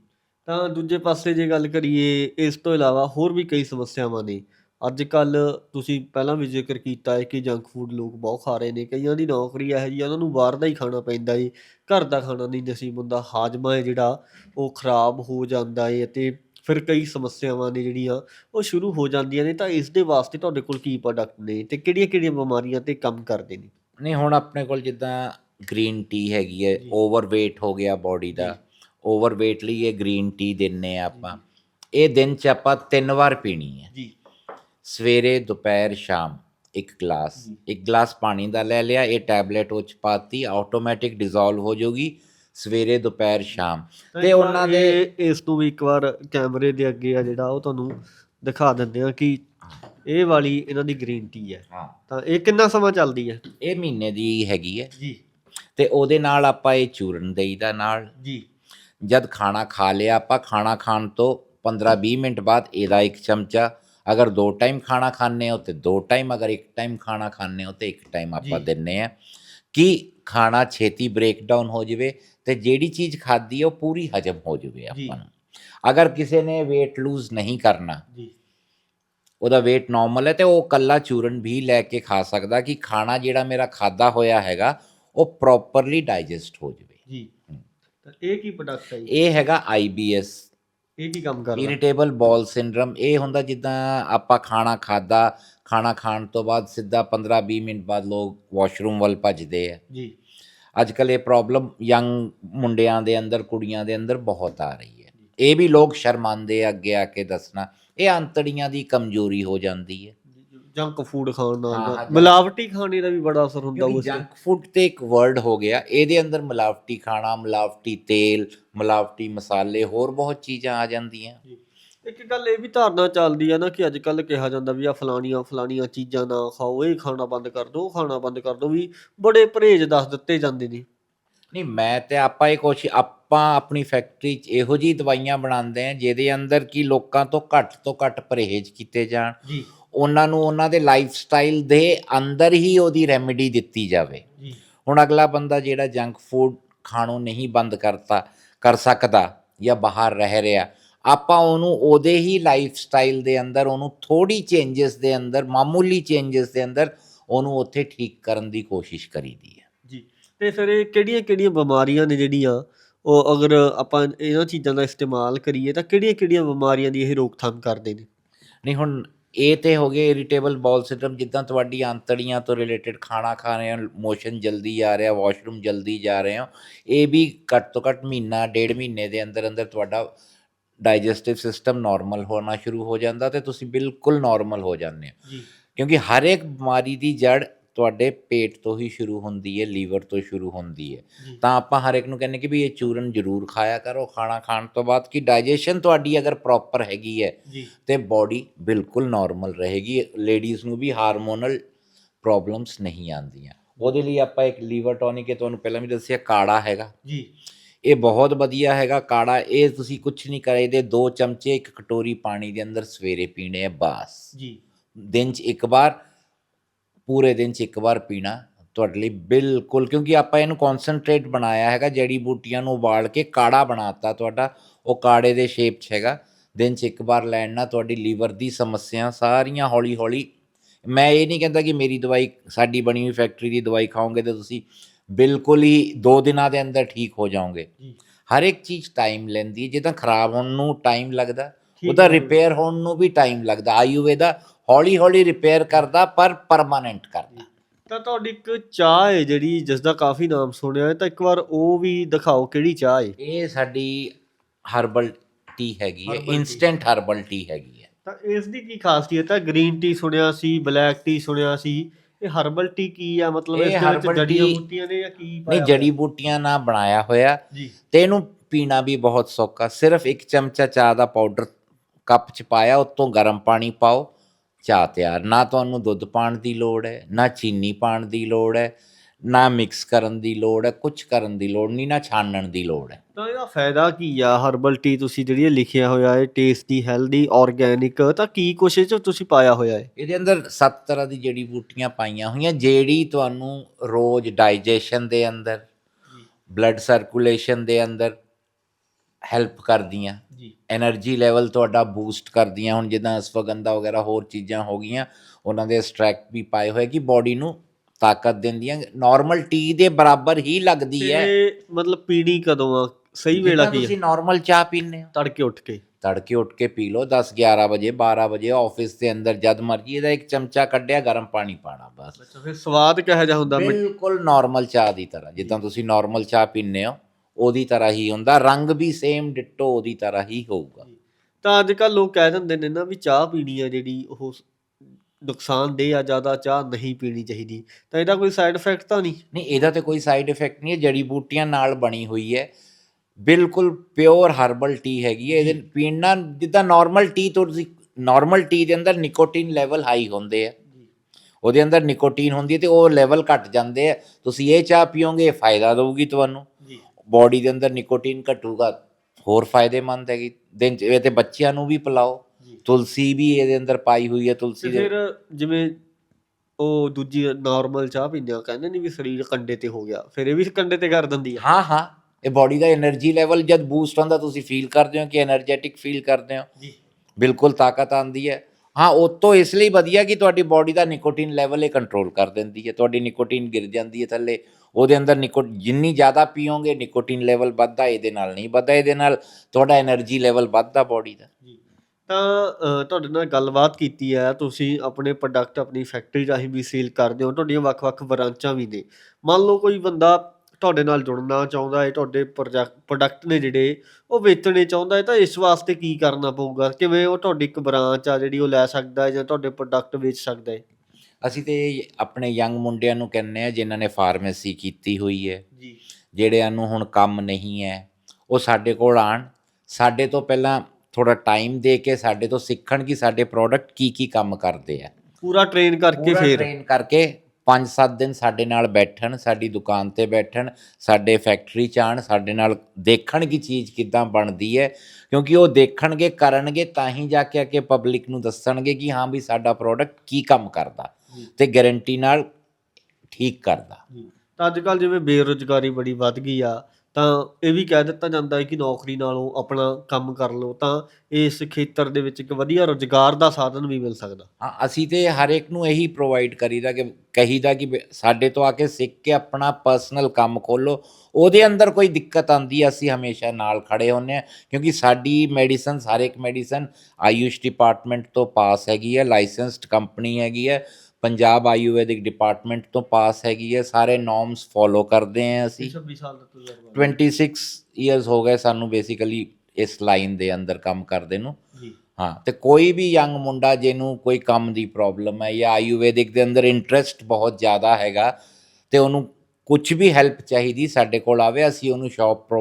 ਤਾਂ ਦੂਜੇ ਪਾਸੇ ਜੇ ਗੱਲ ਕਰੀਏ, ਇਸ ਤੋਂ ਇਲਾਵਾ ਹੋਰ ਵੀ ਕਈ ਸਮੱਸਿਆਵਾਂ ਨੇ। ਅੱਜ ਕੱਲ ਤੁਸੀਂ ਪਹਿਲਾਂ ਵੀ ਜ਼ਿਕਰ ਕੀਤਾ ਹੈ ਕਿ ਜੰਕ ਫੂਡ ਲੋਕ ਬਹੁਤ ਖਾ ਰਹੇ ਨੇ, ਕਈਆਂ ਦੀ ਨੌਕਰੀ ਇਹੋ ਜਿਹੀ ਉਹਨਾਂ ਨੂੰ ਬਾਹਰ ਦਾ ਹੀ ਖਾਣਾ ਪੈਂਦਾ ਏ, ਘਰ ਦਾ ਖਾਣਾ ਨਹੀਂ, ਨਸੀਬ ਹੁੰਦਾ, ਹਾਜ਼ਮਾ ਹੈ ਜਿਹੜਾ, ਉਹ ਖਰਾਬ ਹੋ ਜਾਂਦਾ ਏ ਅਤੇ ਫਿਰ ਕਈ ਸਮੱਸਿਆਵਾਂ ਨੇ ਜਿਹੜੀਆਂ ਉਹ ਸ਼ੁਰੂ ਹੋ ਜਾਂਦੀਆਂ ਨੇ ਤਾਂ ਇਸ ਦੇ ਵਾਸਤੇ ਤੁਹਾਡੇ ਕੋਲ ਕੀ ਪ੍ਰੋਡਕਟ ਨੇ ਤੇ ਕਿਹੜੀਆਂ-ਕਿਹੜੀਆਂ ਬਿਮਾਰੀਆਂ ਤੇ ਕੰਮ ਕਰਦੇ ਨੇ? ਨਹੀਂ ਹੁਣ ਆਪਣੇ ਕੋਲ ਜਿੱਦਾਂ ਗ੍ਰੀਨ ਟੀ ਹੈਗੀ ਹੈ। ਓਵਰਵੇਟ ਹੋ ਗਿਆ ਬਾਡੀ ਦਾ। ਓਵਰਵੇਟ ਲਈ ਇਹ ਗ੍ਰੀਨ ਟੀ ਦਿੰਨੇ ਆ ਆਪਾਂ। ਇਹ ਦਿਨ ਚ ਆਪਾਂ ਤਿੰਨ ਵਾਰ ਪੀਣੀ ਹੈ। ਜੀ। ਸਵੇਰੇ ਦੁਪਹਿਰ ਸ਼ਾਮ ਇੱਕ ਗਲਾਸ। ਇੱਕ ਗਲਾਸ ਪਾਣੀ ਦਾ ਲੈ ਲਿਆ ਇਹ ਟੈਬਲੇਟ ਉਹ ਚ ਪਾਤੀ ਆਟੋਮੈਟਿਕ ਡਿਸੋਲਵ ਹੋ ਜਾਊਗੀ। ਸਵੇਰੇ ਦੁਪਹਿਰ ਸ਼ਾਮ। ਤਾਂ ਤੇ ਉਹਨਾਂ ਦੇ- ਇਸ ਨੂੰ ਵੀ ਇੱਕ ਵਾਰ ਕੈਮਰੇ ਦੇ ਅੱਗੇ ਆ ਜਿਹੜਾ ਉਹ ਤੁਹਾਨੂੰ ਦਿਖਾ ਦਿੰਦੇ ਆ ਕਿ ਇਹ ਵਾਲੀ ਇਹਨਾਂ ਦੀ ਗ੍ਰੀਨ ਟੀ ਹੈ। ਹਾਂ। ਤਾਂ ਇਹ ਕਿੰਨਾ ਸਮਾਂ ਚੱਲਦੀ ਹੈ? ਇਹ ਮਹੀਨੇ ਦੀ ਹੈਗੀ ਹੈ। ਜੀ। ਤੇ ਉਹਦੇ ਨਾਲ ਆਪਾਂ ਇਹ ਚੂਰਨ ਦੇਈਦਾ ਨਾਲ ਜੀ। ਜਦ ਖਾਣਾ ਖਾ ਲਿਆ ਆਪਾਂ ਖਾਣਾ ਖਾਣ ਤੋਂ 15-20 ਮਿੰਟ ਬਾਅਦ ਇਹਦਾ ਇੱਕ ਚਮਚਾ ਅਗਰ ਦੋ ਟਾਈਮ ਖਾਣਾ ਖਾਣੇ ਹੋ ਤੇ ਦੋ ਟਾਈਮ ਅਗਰ ਇੱਕ ਟਾਈਮ ਖਾਣਾ ਖਾਣੇ ਹੋ ਤੇ ਇੱਕ ਟਾਈਮ ਆਪਾਂ। ਦਿੰਨੇ ਆ ਕਿ ਖਾਣਾ ਛੇਤੀ ਬ੍ਰੇਕ ਡਾਊਨ ਹੋ ਜਾਵੇ ਤੇ ਜਿਹੜੀ ਚੀਜ਼ ਖਾਦੀ ਹੈ ਉਹ ਪੂਰੀ ਹਜਮ ਹੋ ਜਾਵੇ। ਆਪਾਂ ਨੂੰ। ਅਗਰ ਕਿਸੇ ਨੇ weight lose ਨਹੀਂ ਕਰਨਾ ਜੀ। ਉਹਦਾ weight ਨਾਰਮਲ ਹੈ ਤੇ ਉਹ ਕੱਲਾ ਚੂਰਨ ਵੀ ਲੈ ਕੇ ਖਾ ਸਕਦਾ ਕਿ ਖਾਣਾ ਜਿਹੜਾ ਮੇਰਾ ਖਾਦਾ ਹੋਇਆ ਹੈਗਾ ਉਹ ਪ੍ਰੋਪਰਲੀ ਡਾਈਜੈਸਟ ਹੋ ਜਾਵੇ। ਜੀ। ਤਾਂ ਇਹ ਕੀ ਪ੍ਰੋਡਕਟ ਹੈ? ਇਹ ਹੈਗਾ IBS ਇਹ ਕੀ ਕੰਮ ਕਰਦਾ? ਇਰੀਟੇਬਲ ਬॉल ਸਿੰਡਰਮ ਇਹ ਹੁੰਦਾ ਜਿੱਦਾਂ ਆਪਾਂ ਖਾਣਾ ਖਾਦਾ ਖਾਣਾ ਖਾਣ ਤੋਂ ਬਾਅਦ ਸਿੱਧਾ 15-20 ਮਿੰਟ ਬਾਅਦ ਲੋਕ ਵਾਸ਼ਰੂਮ ਵੱਲ ਭੱਜਦੇ ਆ। ਜੀ। ਅੱਜ ਕੱਲ ਇਹ ਪ੍ਰੋਬਲਮ ਯੰਗ ਮੁੰਡਿਆਂ ਦੇ ਅੰਦਰ ਕੁੜੀਆਂ ਦੇ ਅੰਦਰ ਬਹੁਤ ਆ ਰਹੀ ਹੈ। ਇਹ ਵੀ ਲੋਕ ਸ਼ਰਮਾਂਦੇ ਆ ਅੱਗੇ ਆ ਕੇ ਦੱਸਣਾ। ਇਹ ਅੰਤੜੀਆਂ ਦੀ ਕਮਜ਼ੋਰੀ ਹੋ ਜਾਂਦੀ ਹੈ। ਜੰਕ ਫੂਡ ਖਾਣ ਨਾਲ ਮਿਲਾਵਟੀ ਖਾਣੇ ਦਾ ਵੀ ਬੜਾ ਅਸਰ ਹੁੰਦਾ ਉਸ ਜੰਕ ਫੂਡ ਤੇ ਇੱਕ ਵਰਡ ਹੋ ਗਿਆ। ਇਹਦੇ ਅੰਦਰ ਮਿਲਾਵਟੀ ਖਾਣਾ ਮਿਲਾਵਟੀ ਤੇਲ ਮਿਲਾਵਟੀ ਮਸਾਲੇ ਹੋਰ ਬਹੁਤ ਚੀਜ਼ਾਂ ਆ ਜਾਂਦੀਆਂ। ਇੱਕ ਗੱਲ ਇਹ ਵੀ ਧਾਰਨਾ ਚੱਲਦੀ ਆ ਨਾ ਕਿ ਅੱਜ ਕੱਲ ਕਿਹਾ ਜਾਂਦਾ ਵੀ ਆ ਫਲਾਣੀਆਂ ਫਲਾਣੀਆਂ ਚੀਜ਼ਾਂ ਨਾ ਖਾਓ ਇਹ ਖਾਣਾ ਬੰਦ ਕਰ ਦਿਓ ਖਾਣਾ ਬੰਦ ਕਰ ਦਿਓ ਵੀ ਬੜੇ ਪਰਹੇਜ਼ ਦੱਸ ਦਿੱਤੇ ਜਾਂਦੇ ਨੇ। ਨਹੀਂ ਮੈਂ ਤੇ ਆਪਾਂ ਇਹ ਕੋਸ਼ਿਸ਼ ਆਪਾਂ ਆਪਣੀ ਫੈਕਟਰੀ 'ਚ ਇਹੋ ਜੀ ਦਵਾਈਆਂ ਬਣਾਉਂਦੇ ਆ ਜਿਹਦੇ ਅੰਦਰ ਕੀ ਲੋਕਾਂ ਤੋਂ ਘੱਟ ਤੋਂ ਘੱਟ ਪਰਹੇਜ਼ ਕੀਤੇ ਜਾਣ। ਜੀ। ਉਹਨਾਂ ਨੂੰ ਉਹਨਾਂ ਦੇ ਲਾਈਫ ਸਟਾਈਲ ਦੇ ਅੰਦਰ ਹੀ ਉਹਦੀ ਰੈਮੇਡੀ ਦਿੱਤੀ ਜਾਵੇ। ਜੀ। ਹੁਣ ਅਗਲਾ ਬੰਦਾ ਜਿਹੜਾ ਜੰਕ ਫੂਡ ਖਾਣੋਂ ਨਹੀਂ ਬੰਦ ਕਰਤਾ ਕਰ ਸਕਦਾ ਜਾਂ ਬਾਹਰ ਰਹਿ ਰਿਹਾ ਆਪਾਂ ਉਹਨੂੰ ਉਹਦੇ ਹੀ ਲਾਈਫ ਸਟਾਈਲ ਦੇ ਅੰਦਰ ਉਹਨੂੰ ਥੋੜੀ ਚੇਂਜਸ ਦੇ ਅੰਦਰ ਮਾਮੂਲੀ ਚੇਂਜਸ ਦੇ ਅੰਦਰ ਉਹਨੂੰ ਉੱਥੇ ਠੀਕ ਕਰਨ ਦੀ ਕੋਸ਼ਿਸ਼ ਕਰੀਦੀ ਹੈ। ਜੀ ਤੇ ਫਿਰ ਇਹ ਕਿਹੜੀਆਂ ਕਿਹੜੀਆਂ ਬਿਮਾਰੀਆਂ ਨੇ ਜਿਹੜੀਆਂ ਉਹ ਅਗਰ ਆਪਾਂ ਇਹਨਾਂ ਚੀਜ਼ਾਂ ਦਾ ਇਸਤੇਮਾਲ ਕਰੀਏ ਤਾਂ ਕਿਹੜੀਆਂ ਕਿਹੜੀਆਂ ਬਿਮਾਰੀਆਂ ਦੀ ਇਹ ਰੋਕਥਾਮ ਕਰਦੇ ਨੇ? ਨਹੀਂ ਹੁਣ ਇਹ ਤੇ ਹੋ ਗਿਆ ਇਰੀਟੇਬਲ ਬਾਉਲ ਸਿੰਡਰਮ ਜਿੱਦਾਂ ਤੁਹਾਡੀ ਆਂਤੜੀਆਂ ਤੋਂ ਰਿਲੇਟਡ ਖਾਣਾ ਖਾ ਰਹੇ ਹੋ ਮੋਸ਼ਨ ਜਲਦੀ ਆ ਰਿਹਾ ਵਾਸ਼ਰੂਮ ਜਲਦੀ ਜਾ ਰਹੇ ਹੋ ਇਹ ਵੀ ਘੱਟ ਤੋਂ ਘੱਟ ਮਹੀਨਾ ਡੇਢ ਮਹੀਨੇ ਦੇ ਅੰਦਰ ਅੰਦਰ ਤੁਹਾਡਾ ਡਾਈਜੈਸਟਿਵ ਸਿਸਟਮ ਨਾਰਮਲ ਹੋਣਾ ਸ਼ੁਰੂ ਹੋ ਜਾਂਦਾ ਤੇ ਤੁਸੀਂ ਬਿਲਕੁਲ ਨਾਰਮਲ ਹੋ ਜਾਂਦੇ ਹੋ। ਜੀ। ਕਿਉਂਕਿ ਹਰ ਇੱਕ ਬਿਮਾਰੀ ਦੀ ਜੜ ਤੁਹਾਡੇ ਪੇਟ ਤੋਂ ਹੀ ਸ਼ੁਰੂ ਹੁੰਦੀ ਹੈ ਲੀਵਰ ਤੋਂ ਸ਼ੁਰੂ ਹੁੰਦੀ ਹੈ। ਤਾਂ ਆਪਾਂ ਹਰ ਇੱਕ ਨੂੰ ਕਹਿੰਦੇ ਕਿ ਵੀ ਇਹ ਚੂਰਨ ਜ਼ਰੂਰ ਖਾਇਆ ਕਰੋ ਖਾਣਾ ਖਾਣ ਤੋਂ ਬਾਅਦ ਕਿ ਡਾਈਜੈਸ਼ਨ ਤੁਹਾਡੀ ਅਗਰ ਪ੍ਰੋਪਰ ਹੈਗੀ ਹੈ ਤੇ ਬਾਡੀ ਬਿਲਕੁਲ ਨਾਰਮਲ ਰਹੇਗੀ ਲੇਡੀਜ਼ ਨੂੰ ਵੀ ਹਾਰਮੋਨਲ ਪ੍ਰੋਬਲਮਸ ਨਹੀਂ ਆਉਂਦੀਆਂ। ਉਹਦੇ ਲਈ ਆਪਾਂ ਇੱਕ ਲੀਵਰ ਟੌਨਿਕ ਇਹ ਤੁਹਾਨੂੰ ਪਹਿਲਾਂ ਵੀ ਦੱਸਿਆ ਕਾੜਾ ਹੈਗਾ। ਜੀ। ਇਹ ਬਹੁਤ ਵਧੀਆ ਹੈਗਾ ਕਾੜਾ। ਇਹ ਤੁਸੀਂ ਕੁਝ ਨਹੀਂ ਕਰੇ ਦੇ ਦੋ ਚਮਚੇ ਇੱਕ ਕਟੋਰੀ ਪਾਣੀ ਦੇ ਅੰਦਰ ਸਵੇਰੇ ਪੀਣੇ ਆ ਬਸ। ਜੀ। ਦਿਨ 'ਚ ਇੱਕ ਵਾਰ ਪੂਰੇ ਦਿਨ 'ਚ ਇੱਕ ਵਾਰ ਪੀਣਾ ਤੁਹਾਡੇ ਲਈ ਬਿਲਕੁਲ ਕਿਉਂਕਿ ਆਪਾਂ ਇਹਨੂੰ ਕਨਸੈਂਟਰੇਟ ਬਣਾਇਆ ਹੈਗਾ ਜੜੀ ਬੂਟੀਆਂ ਨੂੰ ਉਬਾਲ ਕੇ ਕਾੜਾ ਬਣਾਤਾ ਤੁਹਾਡਾ ਉਹ ਕਾੜੇ ਦੇ ਸ਼ੇਪ 'ਚ ਹੈਗਾ। ਦਿਨ 'ਚ ਇੱਕ ਵਾਰ ਲੈਣ ਨਾਲ ਤੁਹਾਡੀ ਲੀਵਰ ਦੀ ਸਮੱਸਿਆ ਸਾਰੀਆਂ ਹੌਲੀ ਹੌਲੀ ਮੈਂ ਇਹ ਨਹੀਂ ਕਹਿੰਦਾ ਕਿ ਮੇਰੀ ਦਵਾਈ ਸਾਡੀ ਬਣੀ ਹੋਈ ਫੈਕਟਰੀ ਦੀ ਦਵਾਈ ਖਾਓਗੇ ਤੇ ਤੁਸੀਂ ਬਿਲਕੁਲ ਹੀ 2 ਦਿਨਾਂ ਦੇ ਅੰਦਰ ਠੀਕ ਹੋ ਜਾਓਗੇ। ਹਰ ਇੱਕ ਚੀਜ਼ ਟਾਈਮ ਲੈਂਦੀ ਹੈ ਜਿੱਦਾਂ ਖਰਾਬ ਹੋਣ ਨੂੰ ਟਾਈਮ ਲੱਗਦਾ ਉਹਦਾ। ਰਿਪੇਅਰ ਹੋਣ ਨੂੰ ਵੀ ਟਾਈਮ ਲੱਗਦਾ ਆਯੁਰਵੇਦਾ ਹੌਲੀ ਹੌਲੀ ਰਿਪੇਅਰ ਕਰਦਾ ਪਰ ਪਰਮਾਨੈਂਟ ਕਰਦਾ। ਤਾਂ ਤੁਹਾਡੀ ਇੱਕ ਚਾਹ ਹੈ ਜਿਹੜੀ ਜਿਸ ਦਾ ਕਾਫੀ ਨਾਮ ਸੁਣਿਆ ਹੈ ਤਾਂ ਇੱਕ ਵਾਰ ਉਹ ਵੀ ਦਿਖਾਓ ਕਿਹੜੀ ਚਾਹ ਹੈ। ਇਹ ਸਾਡੀ ਹਰਬਲ ਟੀ ਹੈਗੀ ਹੈ। ਇਨਸਟੈਂਟ ਹਰਬਲ ਟੀ ਹੈਗੀ ਹੈ। ਤਾਂ ਇਸ ਦੀ ਕੀ ਖਾਸੀਅਤ ਹੈ? ਗ੍ਰੀਨ ਟੀ ਸੁਣਿਆ ਸੀ ਬਲੈਕ ਟੀ ਸੁਣਿਆ ਸੀ। ਇਹ ਹਰਬਲ ਟੀ ਕੀ ਆ? ਮਤਲਬ ਇਹ ਇਸ ਦੇ ਵਿੱਚ herbal ਜੜੀਆਂ tea- ਬੂਟੀਆਂ ਨੇ ਜਾਂ ਕੀ ਨਹੀਂ ਪਾਇਆ ਜੜੀ ਬੂਟੀਆਂ ਨਾਲ ਬਣਾਇਆ ਹੋਇਆ। ਜੀ। ਤੇ ਇਹਨੂੰ ਪੀਣਾ ਵੀ ਬਹੁਤ ਸੌਖਾ। ਸਿਰਫ ਇੱਕ ਚਮਚਾ ਚਾਹ ਦਾ ਪਾਊਡਰ ਕੱਪ ਚ ਪਾਇਆ ਉਤੋਂ ਗਰਮ ਪਾਣੀ ਪਾਓ। ਚਾਹ ਤਿਆਰ। ਨਾ ਤੁਹਾਨੂੰ ਦੁੱਧ ਪਾਣ ਦੀ ਲੋੜ ਹੈ ਨਾ ਚੀਨੀ ਪਾਣ ਦੀ ਲੋੜ ਹੈ। ਨਾ ਮਿਕਸ ਕਰਨ ਦੀ ਲੋੜ ਹੈ ਕੁਝ ਕਰਨ ਦੀ ਲੋੜ ਨਹੀਂ ਨਾ ਛਾਣਨ ਦੀ ਲੋੜ ਹੈ। ਤਾਂ ਇਹਦਾ ਫਾਇਦਾ ਕੀ ਆ? ਹਰਬਲ ਟੀ ਤੁਸੀਂ ਜਿਹੜੀ ਲਿਖਿਆ ਹੋਇਆ ਹੈ ਟੇਸਟੀ ਹੈਲਦੀ ਆਰਗੇਨਿਕ ਤਾਂ ਕੀ ਕੁਛ ਇਹ ਚ ਤੁਸੀਂ ਪਾਇਆ ਹੋਇਆ ਹੈ? ਇਹਦੇ ਅੰਦਰ ਸੱਤ ਤਰ੍ਹਾਂ ਦੀ ਜੜੀ ਬੂਟੀਆਂ ਪਾਈਆਂ ਹੋਈਆਂ ਜਿਹੜੀ ਤੁਹਾਨੂੰ ਰੋਜ਼ ਡਾਈਜੈਸ਼ਨ ਦੇ ਅੰਦਰ ਬਲੱਡ ਸਰਕੂਲੇਸ਼ਨ ਦੇ ਅੰਦਰ ਹੈਲਪ ਕਰਦੀਆਂ। ਜੀ। એનર્ਜੀ ਲੈਵਲ ਤੁਹਾਡਾ ਬੂਸਟ ਕਰਦੀਆਂ। ਹੁਣ ਜਿੱਦਾਂ ਅਸਵਗੰਧਾ ਵਗੈਰਾ ਹੋਰ ਚੀਜ਼ਾਂ ਹੋ ਗਈਆਂ ਉਹਨਾਂ ਦੇ ਐਕਸਟ੍ਰੈਕਟ ਵੀ ਪਾਏ ਹੋਏ ਕਿ ਬਾਡੀ ਨੂੰ ਤਾਕਤ ਦਿੰਦੀਆਂ ਨਾਰਮਲ ਟੀ ਦੇ ਬਰਾਬਰ ਹੀ ਲੱਗਦੀ ਹੈ। ਮਤਲਬ ਪੀਣੀ ਕਦੋਂ ਆ? ਸਹੀ ਵੇਲਾ ਜਿੱਦਾਂ ਕੀ ਤੁਸੀਂ ਹੈ ਨਾਰਮਲ ਚਾਹ ਪੀਂਦੇ ਹੋ। ਤੜਕੇ ਉੱਠ ਕੇ। ਤੜਕੇ ਉੱਠ ਕੇ ਪੀ ਲਓ। 10 11 ਵਜੇ 12 ਵਜੇ ਆਫਿਸ ਦੇ ਅੰਦਰ ਜਦ ਮਰਜ਼ੀ ਇਹਦਾ ਇੱਕ ਚਮਚਾ ਕੱਢਿਆ ਗਰਮ ਪਾਣੀ ਪਾਣਾ ਬਸ। ਅੱਛਾ ਫਿਰ ਸਵਾਦ ਕਿਹੋ ਜਿਹਾ ਹੁੰਦਾ? ਮਿੱਠ- ਬਿਲਕੁਲ ਨਾਰਮਲ ਚਾਹ ਦੀ ਤਰ੍ਹਾਂ। ਜਿੱਦਾਂ ਤੁਸੀਂ ਨਾਰਮਲ ਚਾਹ ਪੀਂਦੇ ਹੋ ਉਹਦੀ ਤਰ੍ਹਾਂ ਹੀ ਹੁੰਦਾ। ਰੰਗ ਵੀ ਸੇਮ ਡਿਟੋ ਉਹਦੀ ਤਰ੍ਹਾਂ ਹੀ ਹੋਊਗਾ। ਤਾਂ ਅੱਜ ਕੱਲ ਲੋਕ ਕਹਿ ਦਿੰਦੇ ਨੇ ਨਾ ਵੀ ਚਾਹ ਪੀਣੀ ਆ ਜਿਹੜੀ ਉਹ ਸ- ਨੁਕਸਾਨਦੇਹ ਆ ਜ਼ਿਆਦਾ ਚਾਹ ਨਹੀਂ ਪੀਣੀ ਚਾਹੀਦੀ। ਤਾਂ ਇਹਦਾ ਕੋਈ ਸਾਈਡ ਇਫੈਕਟ ਤਾਂ ਨਹੀਂ? ਨਹੀਂ ਇਹਦਾ ਤੇ ਕੋਈ ਸਾਈਡ ਇਫੈਕਟ ਨਹੀਂ ਹੈ ਜੜੀ ਬੂਟੀਆਂ ਨਾਲ ਬਣੀ ਹੋਈ ਹੈ। ਬਿਲਕੁਲ ਪਿਓਰ ਹਰਬਲ ਟੀ ਹੈਗੀ ਹੈ। ਇਹਦੇ ਪੀਣ ਨਾਲ ਜਿੱਦਾਂ ਨਾਰਮਲ ਟੀ ਤੋਂ ਤੁਸੀਂ ਨਾਰਮਲ ਟੀ ਦੇ ਅੰਦਰ ਨਿਕੋਟਿਨ ਲੈਵਲ ਹਾਈ ਹੁੰਦੇ ਆ। ਉਹਦੇ ਅੰਦਰ ਨਿਕੋਟਿਨ ਹੁੰਦੀ ਹੈ ਤੇ ਉਹ ਲੈਵਲ ਘਟ ਜਾਂਦੇ ਆ। ਤੁਸੀਂ ਇਹ ਚਾਹ ਪੀਓਗੇ ਫਾਇਦਾ ਦਊਗੀ ਤੁਹਾਨੂੰ। ਜੀ। ਬਾਡੀ ਦੇ ਅੰਦਰ ਨਿਕੋਟਿਨ ਘਟੂਗਾ ਹੋਰ ਫਾਇਦੇਮੰਦ ਹੈਗੀ। ਦਿਨ ਚ ਇਹ ਤੇ ਬੱਚਿਆਂ ਨੂੰ ਵੀ ਪਿਲਾਓ। ਤੁਲਸੀ ਵੀ ਇਹਦੇ ਅੰਦਰ ਪਾਈ ਹੋਈ ਹੈ ਤੁਲਸੀ ਦੇ ਫਿਰ ਜਿਵੇਂ ਉਹ ਦੂਜੀ ਨਾਰਮਲ ਚਾਹ ਪੀਂਦੇ ਆ ਕਹਿੰਦੇ ਨਹੀਂ ਵੀ ਸਰੀਰ ਕੰਡੇ ਤੇ ਹੋ ਗਿਆ। ਫਿਰ ਇਹ ਵੀ ਕੰਡੇ ਤੇ ਕਰ ਦਿੰਦੀ ਆ। ਹਾਂ ਹਾਂ। ਇਹ ਬਾਡੀ ਦਾ એનર્ਜੀ ਲੈਵਲ ਜਦ ਬੂਸਟ ਹੁੰਦਾ ਤੁਸੀਂ ਫੀਲ ਕਰਦੇ ਹੋ ਕਿ એનર્ਜੈਟਿਕ ਫੀਲ ਕਰਦੇ ਹੋ। ਜੀ। ਬਿਲਕੁਲ ਤਾਕਤ ਆਂਦੀ ਹੈ। ਹਾਂ ਉਹ ਤੋਂ ਇਸ ਲਈ ਵਧੀਆ ਕਿ ਤੁਹਾਡੀ ਬਾਡੀ ਦਾ ਨਿਕੋਟਿਨ ਲੈਵਲ ਇਹ ਕੰਟਰੋਲ ਕਰ ਦਿੰਦੀ ਹੈ। ਤੁਹਾਡੀ ਨਿਕੋਟਿਨ ਗਿਰ ਜਾਂਦੀ ਹੈ ਥੱਲੇ। ਉਹਦੇ ਅੰਦਰ ਨਿਕੋ ਜਿੰਨੀ ਜ਼ਿਆਦਾ ਪੀਓਗੇ ਨਿਕੋਟਿਨ ਲੈਵਲ ਵੱਧਦਾ ਇਹਦੇ ਨਾਲ ਨਹੀਂ ਵੱਧਦਾ। ਇਹਦੇ ਨਾਲ ਤੁਹਾਡਾ એનર્ਜੀ ਲੈਵਲ ਵੱਧਦਾ ਬਾਡੀ ਦਾ। ਜੀ। ਤਾਂ ਅ, ਤੁਹਾਡੇ ਨਾਲ ਗੱਲਬਾਤ ਕੀਤੀ ਹੈ ਤੁਸੀਂ ਆਪਣੇ ਪ੍ਰੋਡਕਟ ਆਪਣੀ ਫੈਕਟਰੀ ਰਾਹੀਂ ਵੀ ਸੇਲ ਕਰਦੇ ਹੋ ਤੁਹਾਡੀਆਂ ਵੱਖ-ਵੱਖ ਬ੍ਰਾਂਚਾਂ ਵੀ ਨੇ। ਮੰਨ ਲਓ ਕੋਈ ਬੰਦਾ ਤੁਹਾਡੇ ਨਾਲ ਜੁੜਨਾ ਚਾਹੁੰਦਾ ਹੈ ਤੁਹਾਡੇ ਪ੍ਰੋਡਕਟ ਨੇ ਜਿਹੜੇ ਉਹ ਵੇਚਣੇ ਚਾਹੁੰਦਾ ਹੈ ਤਾਂ ਇਸ ਵਾਸਤੇ ਕੀ ਕਰਨਾ ਪਊਗਾ? ਕਿਵੇਂ ਉਹ ਤੁਹਾਡੀ ਇੱਕ ਬ੍ਰਾਂਚ ਆ ਜਿਹੜੀ ਉਹ ਲੈ ਸਕਦਾ ਹੈ ਜਾਂ ਤੁਹਾਡੇ ਪ੍ਰੋਡਕਟ ਵੇਚ ਸਕਦਾ ਹੈ? ਅਸੀਂ ਤੇ ਆਪਣੇ ਯੰਗ ਮੁੰਡਿਆਂ ਨੂੰ ਕਹਿੰਨੇ ਆ ਜਿਨ੍ਹਾਂ ਨੇ ਫਾਰਮੇਸੀ ਕੀਤੀ ਹੋਈ ਹੈ ਜੀ। ਜਿਹੜਿਆਂ ਨੂੰ ਹੁਣ ਕੰਮ ਨਹੀਂ ਹੈ ਉਹ ਸਾਡੇ ਕੋਲ ਆਣ ਸਾਡੇ ਤੋਂ ਪਹਿਲਾਂ ਥੋੜਾ ਟਾਈਮ ਦੇ ਕੇ ਸਾਡੇ ਤੋਂ ਸਿੱਖਣ ਕਿ ਸਾਡੇ ਪ੍ਰੋਡਕਟ ਕੀ ਕੀ ਕੰਮ ਕਰਦੇ ਆ। ਪੂਰਾ ਟ੍ਰੇਨ ਕਰਕੇ ਫੇਰ। ਟ੍ਰੇਨ ਕਰਕੇ 5-7 ਦਿਨ ਸਾਡੇ ਨਾਲ ਬੈਠਣ ਸਾਡੀ ਦੁਕਾਨ ਤੇ ਬੈਠਣ ਸਾਡੇ ਫੈਕਟਰੀ ਚ ਆਣ ਸਾਡੇ ਨਾਲ ਦੇਖਣ ਕਿ ਚੀਜ਼ ਕਿੱਦਾਂ ਬਣਦੀ ਹੈ। ਕਿਉਂਕਿ ਉਹ ਦੇਖਣਗੇ ਕਰਨਗੇ ਤਾਂ ਹੀ ਜਾ ਕੇ ਕੇ ਪਬਲਿਕ ਨੂੰ ਦੱਸਣਗੇ ਕਿ ਹਾਂ ਵੀ ਸਾਡਾ ਪ੍ਰੋਡਕਟ ਕੀ ਕੰਮ ਕਰਦਾ। ਤੇ ਗਾਰੰਟੀ ਨਾਲ ਠੀਕ ਕਰਦਾ। ਤਾਂ ਅੱਜ ਕੱਲ ਜਿਵੇਂ ਬੇਰੁਜ਼ਗਾਰੀ ਬੜੀ ਵੱਧ ਗਈ ਆ ਤਾਂ ਇਹ ਵੀ ਕਹਿ ਦਿੱਤਾ ਜਾਂਦਾ ਹੈ ਕਿ ਨੌਕਰੀ ਨਾਲੋਂ ਆਪਣਾ ਕੰਮ ਕਰ ਲਓ, ਤਾਂ ਇਸ ਖੇਤਰ ਦੇ ਵਿੱਚ ਇੱਕ ਵਧੀਆ ਰੁਜ਼ਗਾਰ ਦਾ ਸਾਧਨ ਵੀ ਮਿਲ ਸਕਦਾ। ਹਾਂ, ਅਸੀਂ ਤੇ ਹਰ ਇੱਕ ਨੂੰ ਇਹੀ ਪ੍ਰੋਵਾਈਡ ਕਰੀਦਾ ਕਿ, ਕਹੀਦਾ ਕਿ ਸਾਡੇ ਤੋਂ ਆ ਕੇ ਸਿੱਖ ਕੇ ਆਪਣਾ ਪਰਸਨਲ ਕੰਮ ਖੋਲੋ ਉਹਦੇ ਅੰਦਰ ਕੋਈ ਦਿੱਕਤ ਆਂਦੀ ਹੈ ਅਸੀਂ ਹਮੇਸ਼ਾ ਨਾਲ ਖੜੇ ਹੁੰਨੇ ਆ ਕਿਉਂਕਿ ਸਾਡੀ ਮੈਡੀਸਨ ਹਰ ਇੱਕ ਮੈਡੀਸਨ ਆਯੁਸ਼ ਡਿਪਾਰਟਮੈਂਟ ਤੋਂ ਪਾਸ ਹੈਗੀ ਹੈ ਲਾਇਸੈਂਸਡ ਕੰਪਨੀ ਹੈਗੀ ਹੈ। ਪੰਜਾਬ ਆਯੁਰਵੈਦਿਕ ਡਿਪਾਰਟਮੈਂਟ ਤੋਂ ਪਾਸ ਹੈਗੀ ਹੈ ਸਾਰੇ ਨੋਰਮਸ ਫੋਲੋ ਕਰਦੇ ਆ ਅਸੀਂ। 26 ਸਾਲ ਦਾ ਤਜਰਬਾ 26 ਇਅਰਸ ਹੋ ਗਏ ਸਾਨੂੰ ਬੇਸਿਕਲੀ ਇਸ ਲਾਈਨ ਦੇ ਅੰਦਰ ਕੰਮ ਕਰਦੇ ਨੂੰ। ਜੀ। ਹਾਂ ਤੇ ਕੋਈ ਵੀ ਯੰਗ ਮੁੰਡਾ ਜਿਹਨੂੰ ਕੋਈ ਕੰਮ ਦੀ ਪ੍ਰੋਬਲਮ ਹੈ ਜਾਂ ਆਯੁਰਵੈਦਿਕ ਦੇ ਅੰਦਰ ਇੰਟਰਸਟ ਬਹੁਤ ਜ਼ਿਆਦਾ ਹੈਗਾ ਤੇ ਉਹਨੂੰ ਕੁਝ ਵੀ ਹੈਲਪ ਚਾਹੀਦੀ ਸਾਡੇ ਕੋਲ ਆਵੇ ਅਸੀਂ ਉਹਨੂੰ ਸ਼ਾਪ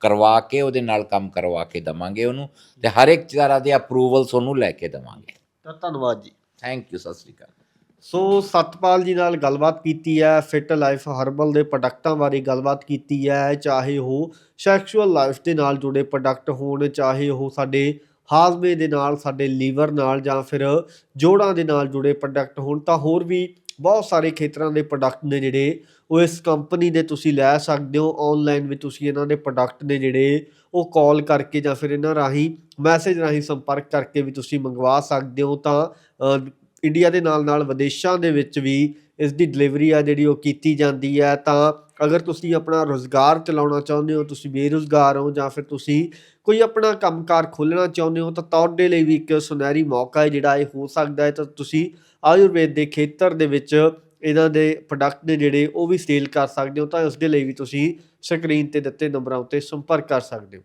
ਕਰਵਾ ਕੇ ਉਹਦੇ ਨਾਲ ਕੰਮ ਕਰਵਾ ਕੇ ਦਵਾਂਗੇ ਉਹਨੂੰ ਤੇ ਹਰ ਇੱਕ ਤਰ੍ਹਾਂ ਦੇ ਅਪਰੂਵਲਸ ਉਹਨੂੰ ਲੈ ਕੇ ਦਵਾਂਗੇ। ਤਾਂ ਧੰਨਵਾਦ ਜੀ। ਥੈਂਕ ਯੂ ਸਤਿ ਸ੍ਰੀ ਅਕਾਲ। ਸੋ ਸਤਪਾਲ ਜੀ ਨਾਲ ਗੱਲਬਾਤ ਕੀਤੀ ਹੈ ਫਿਟ ਲਾਈਫ ਹਰਬਲ ਦੇ ਪ੍ਰੋਡਕਟਾਂ ਬਾਰੇ ਗੱਲਬਾਤ ਕੀਤੀ ਹੈ, ਚਾਹੇ ਉਹ ਸੈਕਸ਼ੂਅਲ ਲਾਈਫ ਦੇ ਨਾਲ ਜੁੜੇ ਪ੍ਰੋਡਕਟ ਹੋਣ, ਚਾਹੇ ਉਹ ਸਾਡੇ ਹਾਜ਼ਮੇ ਦੇ ਨਾਲ, ਸਾਡੇ ਲੀਵਰ ਨਾਲ ਜਾਂ ਫਿਰ ਜੋੜਾਂ ਦੇ ਨਾਲ ਜੁੜੇ ਪ੍ਰੋਡਕਟ ਹੋਣ, ਤਾਂ ਹੋਰ ਵੀ ਬਹੁਤ ਸਾਰੇ ਖੇਤਰਾਂ ਦੇ ਪ੍ਰੋਡਕਟ ਨੇ ਜਿਹੜੇ ਉਹ ਇਸ ਕੰਪਨੀ ਦੇ ਤੁਸੀਂ ਲੈ ਸਕਦੇ ਹੋ। ਆਨਲਾਈਨ ਵੀ ਤੁਸੀਂ ਇਹਨਾਂ ਦੇ ਪ੍ਰੋਡਕਟ ਨੇ ਜਿਹੜੇ ਉਹ ਕਾਲ ਕਰਕੇ ਜਾਂ ਫਿਰ ਇਹਨਾਂ ਰਾਹੀਂ ਮੈਸੇਜ ਰਾਹੀਂ ਸੰਪਰਕ ਕਰਕੇ ਵੀ ਤੁਸੀਂ ਮੰਗਵਾ ਸਕਦੇ ਹੋ ਤਾਂ ਇੰਡੀਆ ਦੇ ਨਾਲ ਨਾਲ ਵਿਦੇਸ਼ਾਂ ਦੇ ਵਿੱਚ ਵੀ ਇਸ ਦੀ ਡਿਲੀਵਰੀ ਆ ਜਿਹੜੀ ਉਹ ਕੀਤੀ ਜਾਂਦੀ ਹੈ। ਤਾਂ ਅਗਰ ਤੁਸੀਂ ਆਪਣਾ ਰੋਜ਼ਗਾਰ ਚਲਾਉਣਾ ਚਾਹੁੰਦੇ ਹੋ, ਤੁਸੀਂ ਬੇਰੁਜ਼ਗਾਰ ਹੋ ਜਾਂ ਫਿਰ ਤੁਸੀਂ ਕੋਈ ਆਪਣਾ ਕੰਮਕਾਰ ਖੋਲ੍ਹਣਾ ਚਾਹੁੰਦੇ ਹੋ, ਤਾਂ ਤੁਹਾਡੇ ਲਈ ਵੀ ਇੱਕ ਸੁਨਹਿਰੀ ਮੌਕਾ ਹੈ ਜਿਹੜਾ ਇਹ ਹੋ ਸਕਦਾ ਹੈ। ਤਾਂ ਤੁਸੀਂ ਆਯੁਰਵੇਦ ਦੇ ਖੇਤਰ ਦੇ ਵਿੱਚ ਇਹਨਾਂ ਦੇ ਪ੍ਰੋਡਕਟ ਨੇ ਜਿਹੜੇ ਉਹ ਵੀ ਸੇਲ ਕਰ ਸਕਦੇ ਹੋ, ਤਾਂ ਉਸ ਦੇ ਲਈ ਵੀ ਤੁਸੀਂ ਸਕਰੀਨ ਤੇ ਦਿੱਤੇ ਨੰਬਰਾਂ ਉੱਤੇ ਸੰਪਰਕ ਕਰ ਸਕਦੇ ਹੋ।